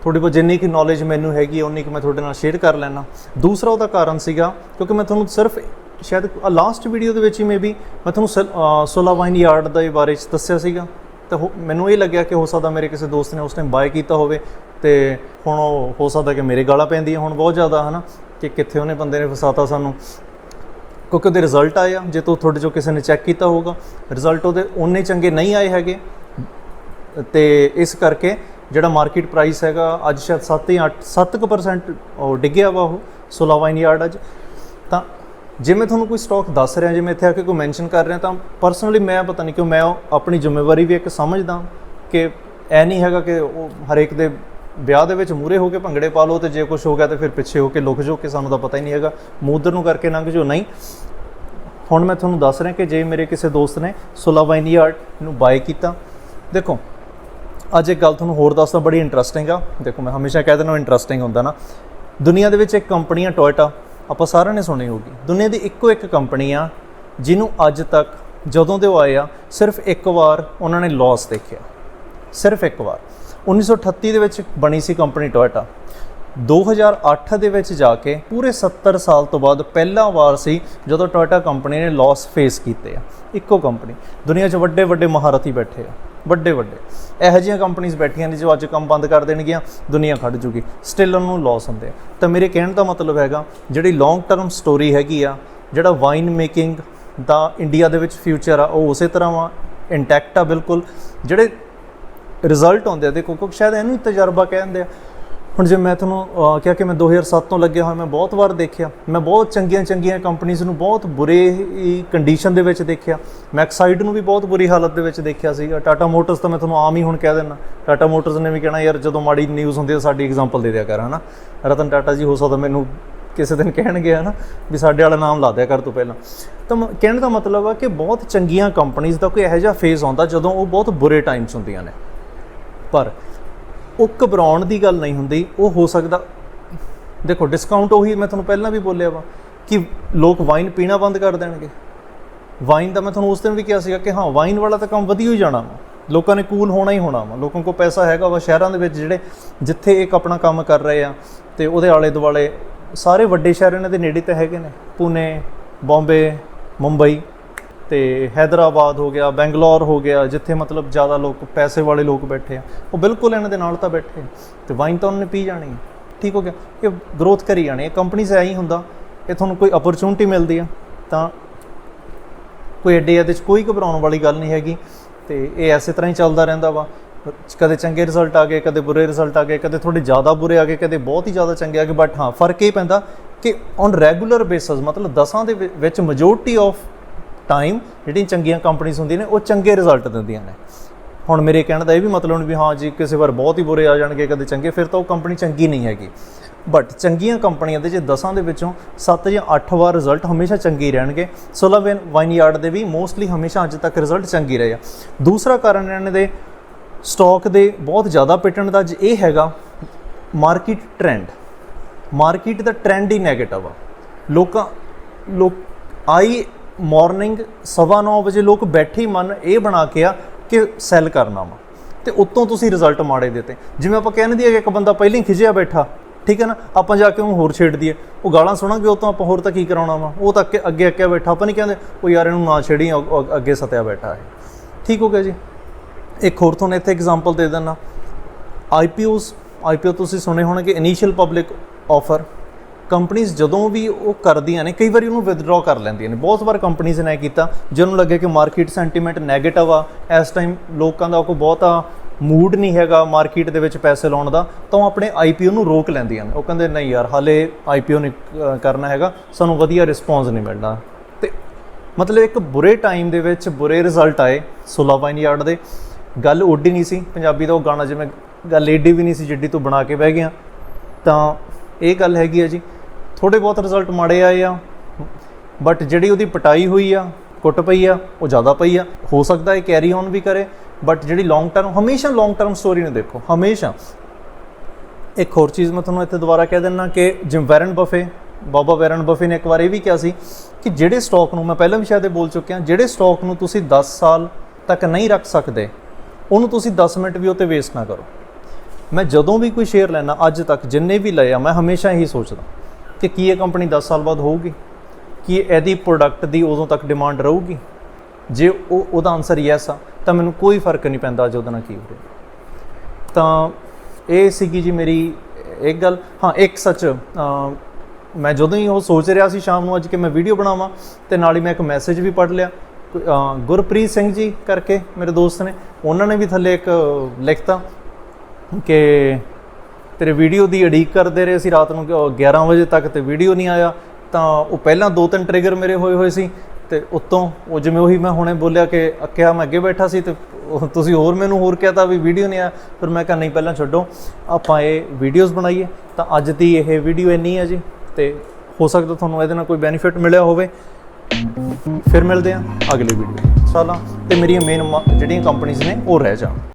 ਥੋੜੀ ਬਹੁਤ ਜਿੰਨੀ ਕਿ ਨੌਲੇਜ ਮੈਨੂੰ ਹੈਗੀ ਉਨੀ ਕਿ ਮੈਂ ਤੁਹਾਡੇ ਨਾਲ ਸ਼ੇਅਰ ਕਰ ਲੈਣਾ ਦੂਸਰਾ ਉਹਦਾ ਕਾਰਨ ਸੀਗਾ, ਕਿਉਂਕਿ ਮੈਂ ਤੁਹਾਨੂੰ ਸਿਰਫ ਸ਼ਾਇਦ ਲਾਸਟ ਵੀਡੀਓ ਦੇ ਵਿੱਚ ਹੀ ਮੇਬੀ ਮੈਂ ਤੁਹਾਨੂੰ ਸੋਲਾ ਵਾਈਨ ਯਾਰਡ ਦੇ ਬਾਰੇ ਚ ਦੱਸਿਆ ਸੀਗਾ। ਤਾਂ ਹੋ- ਮੈਨੂੰ ਇਹ ਲੱਗਿਆ ਕਿ ਹੋ ਸਕਦਾ ਮੇਰੇ ਕਿਸੇ ਦੋਸਤ ਨੇ ਉਸ ਟਾਈਮ ਬਾਏ ਕੀਤਾ ਹੋਵੇ, ਤੇ ਹੁਣ ਉਹ ਹੋ ਸਕਦਾ ਕਿ ਮੇਰੇ ਗਾਲਾਂ ਪੈਂਦੀਆਂ ਹੁਣ ਬਹੁਤ ਜ਼ਿਆਦਾ, ਹਨਾ? ਕਿ ਕਿੱਥੇ ਉਹਨੇ ਬੰਦੇ ਨੇ ਫਸਾਤਾ ਸਾਨੂੰ। ਕਿਉਂਕਿ ਉਹਦੇ ਰਿਜ਼ਲਟ ਆਏ ਆ, ਜੇ ਤੂੰ ਤੁਹਾਡੇ ਚੋਂ ਕਿਸੇ ਨੇ ਚੈੱਕ ਕੀਤਾ ਹੋਊਗਾ ਰਿਜ਼ਲਟ ਉਹਦੇ ਓਨੇ ਚੰਗੇ ਨਹੀਂ ਆਏ ਹੈਗੇ। ਤੇ ਇਸ ਕਰਕੇ ਜਿਹੜਾ ਮਾਰਕੀਟ ਪ੍ਰਾਈਸ ਹੈਗਾ, ਅੱਜ ਸ਼ਾਇਦ 7 ਜਾਂ 8 7% ਉਹ ਡਿੱਗਿਆ ਵਾ ਉਹ ਸੋਲਾਵਾਈਨ ਯਾਰਡ ਅੱਜ। ਤਾਂ ਜੇ ਮੈਂ ਤੁਹਾਨੂੰ ਕੋਈ ਸਟਾਕ ਦੱਸ ਰਿਹਾ ਜਿਵੇਂ ਇੱਥੇ ਆ ਕੇ ਕੋਈ ਮੈਂਸ਼ਨ ਕਰ ਰਿਹਾ, ਤਾਂ ਪਰਸਨਲੀ ਮੈਂ ਪਤਾ ਨਹੀਂ ਕਿਉਂ ਮੈਂ ਉਹ ਆਪਣੀ ਜ਼ਿੰਮੇਵਾਰੀ ਵੀ ਇੱਕ ਸਮਝਦਾ ਕਿ ਐ ਨਹੀਂ ਹੈਗਾ ਕਿ ਉਹ ਹਰੇਕ ਦੇ ਵਿਆਹ ਦੇ ਵਿੱਚ ਮੂਰੇ ਹੋ ਕੇ ਭੰਗੜੇ ਪਾ ਲਓ ਤੇ ਜੇ ਕੁਝ ਹੋ ਗਿਆ ਤੇ ਫਿਰ ਪਿੱਛੇ ਹੋ ਕੇ ਲੁਕ ਜਾਓ ਕਿ ਸਾਨੂੰ ਤਾਂ ਪਤਾ ਹੀ ਨਹੀਂ ਹੈਗਾ। ਮੂਦਰ ਨੂੰ ਕਰਕੇ ਲੰਘ ਜਾਓ। ਨਹੀਂ। ਹੁਣ ਮੈਂ ਤੁਹਾਨੂੰ ਦੱਸ ਰਿਹਾ ਕਿ ਜੇ ਮੇਰੇ ਕਿਸੇ ਦੋਸਤ ਨੇ ਸੋਲਾਵਾਈਨ ਆਰਟ ਨੂੰ ਬਾਏ ਕੀਤਾ, ਦੇਖੋ, ਅੱਜ ਇੱਕ ਗੱਲ ਤੁਹਾਨੂੰ ਹੋਰ ਦੱਸਦਾ, ਬੜੀ ਇੰਟਰਸਟਿੰਗ ਆ। ਦੇਖੋ, ਮੈਂ ਹਮੇਸ਼ਾ ਕਹਿ ਦਿੰਦਾ ਇੰਟਰਸਟਿੰਗ ਹੁੰਦਾ ਨਾ। ਦੁਨੀਆ ਦੇ ਵਿੱਚ ਇੱਕ ਕੰਪਨੀ ਆ ਟੋਇਟਾ ਆਪਾਂ ਸਾਰਿਆਂ ਨੇ ਸੁਣੀ ਹੋਊਗੀ। ਦੁਨੀਆ ਦੀ ਇੱਕੋ ਇੱਕ ਕੰਪਨੀ ਆ, ਜਿਹਨੂੰ ਅੱਜ ਤੱਕ ਜਦੋਂ ਦੇ ਉਹ ਆਏ ਆ, ਸਿਰਫ ਇੱਕ ਵਾਰ ਉਹਨਾਂ ਨੇ ਲਾਸ ਦੇਖਿਆ। ਸਿਰਫ ਇੱਕ ਵਾਰ। 1938 ਦੇ ਵਿੱਚ ਬਣੀ ਸੀ ਕੰਪਨੀ ਟੋਇਟਾ। 2008 ਦੇ ਵਿੱਚ ਜਾ ਕੇ ਪੂਰੇ 70 ਸਾਲ ਤੋਂ ਬਾਅਦ ਪਹਿਲਾ ਵਾਰ ਸੀ ਜਦੋਂ ਟੋਇਟਾ ਕੰਪਨੀ ਨੇ ਲਾਸ ਫੇਸ ਕੀਤੇ ਆ। ਇੱਕੋ ਕੰਪਨੀ। ਦੁਨੀਆ 'ਚ ਵੱਡੇ ਵੱਡੇ ਮਹਾਰਥੀ ਬੈਠੇ ਆ। ਵੱਡੇ ਵੱਡੇ। ਇਹੋ ਜਿਹੀਆਂ ਕੰਪਨੀਆਂ ਬੈਠੀਆਂ ਨੇ ਜੋ ਅੱਜ ਕੰਮ ਬੰਦ ਕਰ ਦੇਣਗੀਆਂ, ਦੁਨੀਆ ਖੜ ਜੂਗੀ। ਸਟਿਲ ਉਹਨੂੰ ਲਾਸ ਹੁੰਦੇ ਆ। ਤਾਂ ਮੇਰੇ ਕਹਿਣ ਦਾ ਮਤਲਬ ਹੈਗਾ, ਜਿਹੜੀ ਲੌਂਗ ਟਰਮ ਸਟੋਰੀ ਹੈਗੀ ਆ, ਜਿਹੜਾ ਵਾਈਨ ਮੇਕਿੰਗ ਦਾ ਇੰਡੀਆ ਦੇ ਵਿੱਚ ਫਿਊਚਰ ਆ, ਉਹ ਉਸੇ ਤਰ੍ਹਾਂ ਵਾ ਇੰਟੈਕਟ ਆ ਬਿਲਕੁਲ। ਜਿਹੜੇ ਰਿਜ਼ਲਟ ਆਉਂਦੇ ਆ। ਦੇਖੋ, ਕਿਉਂਕਿ ਸ਼ਾਇਦ ਇਹਨੂੰ ਹੀ ਤਜਰਬਾ ਕਹਿੰਦੇ ਆ। ਹੁਣ ਜੇ ਮੈਂ ਤੁਹਾਨੂੰ ਕਿਹਾ ਕਿ ਮੈਂ 2007 ਤੋਂ ਲੱਗਿਆ ਹੋਇਆ ਮੈਂ ਬਹੁਤ ਵਾਰ ਦੇਖਿਆ। ਮੈਂ ਬਹੁਤ ਚੰਗੀਆਂ ਚੰਗੀਆਂ ਕੰਪਨੀਆਂ ਨੂੰ ਬਹੁਤ ਬੁਰੇ ਕੰਡੀਸ਼ਨ ਦੇ ਵਿੱਚ ਦੇਖਿਆ। ਮੈਕਸਾਈਡ ਨੂੰ ਵੀ ਬਹੁਤ ਬੁਰੀ ਹਾਲਤ ਦੇ ਵਿੱਚ ਦੇਖਿਆ ਸੀਗਾ ਟਾਟਾ ਮੋਟਰਸ ਤਾਂ ਮੈਂ ਤੁਹਾਨੂੰ ਆਮ ਹੀ ਹੁਣ ਕਹਿ ਦਿੰਦਾ। ਟਾਟਾ ਮੋਟਰਸ ਨੇ ਵੀ ਕਹਿਣਾ, ਯਾਰ, ਜਦੋਂ ਮਾੜੀ ਨਿਊਜ਼ ਹੁੰਦੀ ਹੈ ਸਾਡੀ ਐਗਜ਼ਾਮਪਲ ਦੇ ਦਿਆ ਕਰ, ਹਨਾ? ਰਤਨ ਟਾਟਾ ਜੀ, ਹੋ ਸਕਦਾ ਮੈਨੂੰ ਕਿਸੇ ਦਿਨ ਕਹਿਣਗੇ, ਹਨਾ? ਵੀ ਸਾਡੇ ਵਾਲਾ ਨਾਮ ਲਾ ਦਿਆ ਕਰ ਤੂੰ ਪਹਿਲਾਂ। ਤਾਂ ਮ- ਕਹਿਣ ਦਾ ਮਤਲਬ ਆ ਕਿ ਬਹੁਤ ਚੰਗੀਆਂ ਕੰਪਨੀਆਂ ਦਾ ਕੋਈ ਇਹੋ ਜਿਹਾ ਫੇਜ਼ ਆਉਂਦਾ ਜਦੋਂ ਉਹ ਬਹੁਤ ਬੁਰੇ ਟਾਈਮਸ ਹੁੰਦੀਆਂ ਨੇ। ਪਰ ਉਹ ਘਬਰਾਉਣ ਦੀ ਗੱਲ ਨਹੀਂ ਹੁੰਦੀ, ਉਹ ਹੋ ਸਕਦਾ। ਦੇਖੋ ਡਿਸਕਾਊਂਟ ਉਹੀ ਮੈਂ ਤੁਹਾਨੂੰ ਪਹਿਲਾਂ ਵੀ ਬੋਲਿਆ ਵਾ ਕਿ ਲੋਕ ਵਾਈਨ ਪੀਣਾ ਬੰਦ ਕਰ ਦੇਣਗੇ। ਵਾਈਨ ਦਾ ਮੈਂ ਤੁਹਾਨੂੰ ਉਸ ਦਿਨ ਵੀ ਕਿਹਾ ਸੀਗਾ ਕਿ ਹਾਂ ਵਾਈਨ ਵਾਲਾ ਤਾਂ ਕੰਮ ਵਧੀਆ ਹੀ ਜਾਣਾ ਵਾ। ਲੋਕਾਂ ਨੇ ਕੂਲ ਹੋਣਾ ਹੀ ਹੋਣਾ ਵਾ। ਲੋਕਾਂ ਕੋਲ ਪੈਸਾ ਹੈਗਾ ਵਾ ਸ਼ਹਿਰਾਂ ਦੇ ਵਿੱਚ ਜਿਹੜੇ ਜਿੱਥੇ ਇੱਕ ਆਪਣਾ ਕੰਮ ਕਰ ਰਹੇ ਆ ਤੇ ਉਹਦੇ ਆਲੇ ਦੁਆਲੇ ਸਾਰੇ ਵੱਡੇ ਸ਼ਹਿਰ ਇਹਨਾਂ ਦੇ ਨੇੜੇ ਤੇ ਹੈਗੇ ਨੇ। ਪੁਨੇ ਬੰਬੇ, ਮੁੰਬਈ। ਤੇ ਹੈਦਰਾਬਾਦ ਹੋ ਗਿਆ, ਬੈਂਗਲੌਰ ਹੋ ਗਿਆ, ਜਿੱਥੇ ਮਤਲਬ ਜ਼ਿਆਦਾ ਲੋਕ, ਪੈਸੇ ਵਾਲੇ ਲੋਕ ਬੈਠੇ ਆ। ਉਹ ਬਿਲਕੁਲ ਇਹਨਾਂ ਦੇ ਨਾਲ ਤਾਂ ਬੈਠੇ ਆ। ਤੇ ਵਾਈਨ ਤਾਂ ਉਹਨੇ ਪੀ ਜਾਣੀ ਠੀਕ ਹੋ ਗਿਆ। ਇਹ ਗਰੋਥ ਕਰੀ ਜਾਣੀ ਹੈ ਕੰਪਨੀਜ਼ ਐਂ ਹੀ ਹੁੰਦਾ। ਇਹ ਤੁਹਾਨੂੰ ਕੋਈ ਅਪਰਚੂਨਿਟੀ ਮਿਲਦੀ ਆ, ਤਾਂ ਕੋਈ ਐਡੇ ਇਹਦੇ 'ਚ ਕੋਈ ਘਬਰਾਉਣ ਵਾਲੀ ਗੱਲ ਨਹੀਂ ਹੈਗੀ। ਤੇ ਇਹ ਐਸੇ ਤਰ੍ਹਾਂ ਹੀ ਚੱਲਦਾ ਰਹਿੰਦਾ ਵਾ। ਕਦੇ ਚੰਗੇ ਰਿਜ਼ਲਟ ਆ ਗਏ, ਕਦੇ ਬੁਰੇ ਰਿਜ਼ਲਟ ਆ ਗਏ, ਕਦੇ ਥੋੜੇ ਜ਼ਿਆਦਾ ਬੁਰੇ ਆ ਗਏ, ਕਦੇ ਬਹੁਤ ਹੀ ਜ਼ਿਆਦਾ ਚੰਗੇ ਆ ਗਏ। ਬਟ ਹਾਂ, ਫ਼ਰਕ ਇਹ ਪੈਂਦਾ ਕਿ ਔਨ ਰੈਗੂਲਰ ਬੇਸਿਸ ਮਤਲਬ ਦਸਾਂ ਦੇ ਵਿੱਚ ਮੈਜੋਰਟੀ ਆਫ ਟਾਈਮ ਜਿਹੜੀਆਂ ਚੰਗੀਆਂ ਕੰਪਨੀਆਂ ਹੁੰਦੀਆਂ ਨੇ, ਉਹ ਚੰਗੇ ਰਿਜ਼ਲਟ ਦਿੰਦੀਆਂ ਨੇ। ਹੁਣ ਮੇਰੇ ਕਹਿਣ ਦਾ ਇਹ ਵੀ ਮਤਲਬ ਨਹੀਂ ਵੀ ਹਾਂ ਜੀ, ਕਿਸੇ ਵਾਰ ਬਹੁਤ ਹੀ ਬੁਰੇ ਆ ਜਾਣਗੇ, ਕਦੇ ਚੰਗੇ, ਫਿਰ ਤਾਂ ਉਹ ਕੰਪਨੀ ਚੰਗੀ ਨਹੀਂ ਹੈਗੀ। ਬਟ ਚੰਗੀਆਂ ਕੰਪਨੀਆਂ ਦੇ ਜੇ 10 ਦੇ ਵਿੱਚੋਂ 7 ਜਾਂ 8 ਵਾਰ ਰਿਜ਼ਲਟ ਹਮੇਸ਼ਾ ਚੰਗੇ ਹੀ ਰਹਿਣਗੇ। ਸੋਲਾਵੇਨ ਵਾਈਨਯਾਰਡ ਦੇ ਵੀ ਮੋਸਟਲੀ ਹਮੇਸ਼ਾ ਅੱਜ ਤੱਕ ਰਿਜ਼ਲਟ ਚੰਗੀ ਰਹੇ ਆ। ਦੂਸਰਾ ਕਾਰਨ ਇਹਨਾਂ ਦੇ ਸਟਾਕ ਦੇ ਬਹੁਤ ਜ਼ਿਆਦਾ ਪਿਟਣ ਦਾ ਅੱਜ ਇਹ ਹੈਗਾ ਮਾਰਕੀਟ ਟ੍ਰੈਂਡ ਮਾਰਕੀਟ ਦਾ ਟ੍ਰੈਂਡ ਹੀ 네ਗੇਟਿਵ ਆ। ਲੋਕਾਂ, ਲੋਕ, ਆਈ ਮਾਰਨਿੰਗ ਸਵਾ ਨੌ ਵਜੇ ਲੋਕ ਬੈਠੇ ਮਨ ਇਹ ਬਣਾ ਕੇ ਆ ਕਿ ਸੈਲ ਕਰਨਾ ਵਾ। ਤੇ ਉੱਤੋਂ ਤੁਸੀਂ ਰਿਜ਼ਲਟ ਮਾੜੇ ਦਿੱਤੇ। ਜਿਵੇਂ ਆਪਾਂ ਕਹਿਣ ਦੀ ਕਿ ਇੱਕ ਬੰਦਾ ਪਹਿਲਾਂ ਹੀ ਖਿਜਿਆ ਬੈਠਾ, ਠੀਕ ਹੈ ਨਾ? ਆਪਾਂ ਜਾ ਕੇ ਉਹਨੂੰ ਹੋਰ ਛੇੜ ਦਈਏ। ਉਹ ਗਾਲਾਂ ਸੁਣਾਂਗੇ ਉਹ ਤੋਂ ਆਪਾਂ, ਹੋਰ ਤਾਂ ਕੀ ਕਰਾਉਣਾ ਵਾ? ਉਹ ਤਾਂ ਅੱਗੇ ਅੱਗੇ ਬੈਠਾ। ਆਪਾਂ ਨਹੀਂ ਕਹਿੰਦੇ, ਉਹ ਯਾਰ ਇਹਨੂੰ ਨਾ ਛੇੜੀ ਅੱਗੇ ਸਤਿਆ ਬੈਠਾ ਹੈ। ਠੀਕ ਹੋ ਗਿਆ ਜੀ। ਇੱਕ ਹੋਰ ਤੁਹਾਨੂੰ ਇੱਥੇ ਐਗਜ਼ਾਮਪਲ ਦੇ ਦਿੰਦਾ। ਆਈਪੀਓਸ ਆਈਪੀਓ ਤੁਸੀਂ ਸੁਣੇ ਹੋਣਗੇ। ਇਨੀਸ਼ੀਅਲ ਪਬਲਿਕ ਆਫਰ ਕੰਪਨੀਆਂ ਜਦੋਂ ਵੀ ਉਹ ਕਰਦੀਆਂ ਨੇ, ਕਈ ਵਾਰੀ ਉਹਨੂੰ ਵਿਦਡਰਾ ਕਰ ਲੈਂਦੀਆਂ ਨੇ। ਬਹੁਤ ਵਾਰ ਕੰਪਨੀਆਂ ਨੇ ਕੀਤਾ, ਜਿਹਨੂੰ ਲੱਗੇ ਕਿ ਮਾਰਕੀਟ ਸੈਂਟੀਮੈਂਟ ਨੈਗੇਟਿਵ ਆ, ਇਸ ਟਾਈਮ ਲੋਕਾਂ ਦਾ ਕੋਈ ਬਹੁਤਾ ਮੂਡ ਨਹੀਂ ਹੈਗਾ ਮਾਰਕੀਟ ਦੇ ਵਿੱਚ ਪੈਸੇ ਲਾਉਣ ਦਾ, ਤਾਂ ਉਹ ਆਪਣੇ ਆਈਪੀਓ ਨੂੰ ਰੋਕ ਲੈਂਦੀਆਂ ਨੇ। ਉਹ ਕਹਿੰਦੇ, ਨਹੀਂ ਯਾਰ, ਹਾਲੇ ਆਈਪੀਓ ਨਹੀਂ ਕਰਨਾ ਹੈਗਾ, ਸਾਨੂੰ ਵਧੀਆ ਰਿਸਪੌਂਸ ਨਹੀਂ ਮਿਲਣਾ ਤੇ ਮਤਲਬ ਇੱਕ ਬੁਰੇ ਟਾਈਮ ਦੇ ਵਿੱਚ ਬੁਰੇ ਰਿਜ਼ਲਟ ਆਏ ਸੋਲਾ ਵਾਈਨਯਾਰਡ ਦੇ। ਗੱਲ ਉੱਡੀ ਨਹੀਂ ਸੀ। ਪੰਜਾਬੀ ਦਾ ਉਹ ਗਾਣਾ, ਜਿਵੇਂ ਗੱਲ ਏਡੀ ਵੀ ਨਹੀਂ ਸੀ ਜਿੱਡੀ ਤੂੰ ਬਣਾ ਕੇ ਬਹਿ ਗਿਆ। ਤਾਂ ਇਹ ਗੱਲ ਹੈਗੀ ਆ ਜੀ ਥੋੜੇ ਬਹੁਤ ਰਿਜ਼ਲਟ ਮਾੜੇ ਆਏ ਆ ਬਟ ਜਿਹੜੀ ਉਹਦੀ ਪਟਾਈ ਹੋਈ ਆ, ਕੁੱਟ ਪਈ ਆ, ਉਹ ਜ਼ਿਆਦਾ ਪਈ ਆ। ਹੋ ਸਕਦਾ ਇਹ ਕੈਰੀ ਔਨ ਵੀ ਕਰੇ ਬਟ ਜਿਹੜੀ ਲੌਂਗ ਟਰਮ ਹਮੇਸ਼ਾ ਲੌਂਗ ਟਰਮ ਸਟੋਰੀ ਨੂੰ ਦੇਖੋ, ਹਮੇਸ਼ਾ। ਇੱਕ ਹੋਰ ਚੀਜ਼ ਮੈਂ ਤੁਹਾਨੂੰ ਇੱਥੇ ਦੁਬਾਰਾ ਕਹਿ ਦਿੰਨਾ ਕਿ ਜਿਮ ਵੈਰਨ ਬਫੇ ਬਾਬਾ ਵੈਰਨ ਬਫੇ ਨੇ ਇੱਕ ਵਾਰ ਇਹ ਵੀ ਕਿਹਾ ਸੀ ਕਿ ਜਿਹੜੇ ਸਟਾਕ ਨੂੰ ਮੈਂ ਪਹਿਲਾਂ ਵੀ ਸ਼ਾਇਦ ਬੋਲ ਚੁੱਕਿਆ, ਜਿਹੜੇ ਸਟਾਕ ਨੂੰ ਤੁਸੀਂ 10 ਸਾਲ ਤੱਕ ਨਹੀਂ ਰੱਖ ਸਕਦੇ, ਉਹਨੂੰ ਤੁਸੀਂ 10 ਮਿੰਟ ਵੀ ਉੱਤੇ ਵੇਸਟ ਨਾ ਕਰੋ। ਮੈਂ ਜਦੋਂ ਵੀ ਕੋਈ ਸ਼ੇਅਰ ਲੈਣਾ ਅੱਜ ਤੱਕ ਜਿੰਨੇ ਵੀ ਲਏ ਆ, ਮੈਂ ਹਮੇਸ਼ਾ ਇਹੀ ਸੋਚਦਾ। ਕਿ ਕੀ ਇਹ ਕੰਪਨੀ 10 ਸਾਲ ਬਾਅਦ ਹੋਊਗੀ? ਕੀ ਇਹਦੀ ਪ੍ਰੋਡਕਟ ਦੀ ਉਦੋਂ ਤੱਕ ਡਿਮਾਂਡ ਰਹੂਗੀ? ਜੇ ਉਹ, ਉਹਦਾ ਆਨਸਰ ਯੈਸ ਆ, ਤਾਂ ਮੈਨੂੰ ਕੋਈ ਫ਼ਰਕ ਨਹੀਂ ਪੈਂਦਾ ਅੱਜ ਉਹਦੇ ਨਾਲ ਕੀ ਹੋ ਰਿਹਾ ਤਾਂ ਇਹ ਸੀਗੀ ਜੀ ਮੇਰੀ ਇੱਕ ਗੱਲ। ਹਾਂ, ਇੱਕ ਸੱਚ ਮੈਂ ਜਦੋਂ ਹੀ ਉਹ ਸੋਚ ਰਿਹਾ ਸੀ ਸ਼ਾਮ ਨੂੰ ਅੱਜ ਕਿ ਮੈਂ ਵੀਡੀਓ ਬਣਾਵਾਂ, ਤੇ ਨਾਲ ਹੀ ਮੈਂ ਇੱਕ ਮੈਸੇਜ ਵੀ ਪੜ੍ਹ ਲਿਆ। ਗੁਰਪ੍ਰੀਤ ਸਿੰਘ ਜੀ ਕਰਕੇ ਮੇਰੇ ਦੋਸਤ ਨੇ, ਉਹਨਾਂ ਨੇ ਵੀ ਥੱਲੇ ਇੱਕ ਲਿਖਤਾ ਕਿ ਤੇਰੇ ਵੀਡੀਓ ਦੀ ਉਡੀਕ ਕਰਦੇ ਰਹੇ ਸੀ, ਰਾਤ ਨੂੰ ਕਿ ਉਹ 11 ਵਜੇ ਤੱਕ ਤੇ ਵੀਡੀਓ ਨਹੀਂ ਆਇਆ, ਤਾਂ ਉਹ ਪਹਿਲਾਂ ਦੋ ਤਿੰਨ ਟ੍ਰਿਗਰ ਮੇਰੇ ਹੋਏ ਹੋਏ ਸੀ, ਤੇ ਉੱਤੋਂ ਉਹ ਜਿਵੇਂ ਉਹੀ ਮੈਂ ਹੁਣੇ ਬੋਲਿਆ ਕਿ ਅੱਕਿਆ ਮੈਂ ਅੱਗੇ ਬੈਠਾ ਸੀ ਤੇ ਤੁਸੀਂ ਹੋਰ ਮੈਨੂੰ ਹੋਰ ਕਿਹਾ ਤਾਂ ਵੀ ਵੀਡੀਓ ਨਹੀਂ ਆ ਫਿਰ ਮੈਂ ਕਿਹਾ ਨਹੀਂ ਪਹਿਲਾਂ ਛੱਡੋ, ਆਪਾਂ ਇਹ ਵੀਡੀਓਜ਼ ਬਣਾਈਏ, ਤਾਂ ਅੱਜ ਦੀ ਇਹ ਵੀਡੀਓ ਇੰਨੀ ਹੈ ਜੀ, ਤੇ ਹੋ ਸਕਦਾ ਤੁਹਾਨੂੰ ਇਹਦੇ ਨਾਲ ਕੋਈ ਬੈਨੀਫਿਟ ਮਿਲਿਆ ਹੋਵੇ। ਫਿਰ ਮਿਲਦੇ ਆ ਅਗਲੀ ਵੀਡੀਓ ਸਾਲਾਂ, ਤੇ ਮੇਰੀਆਂ ਮੇਨ ਜਿਹੜੀਆਂ ਕੰਪਨੀਆਂ ਨੇ ਉਹ ਰਹਿ ਜਾਣ।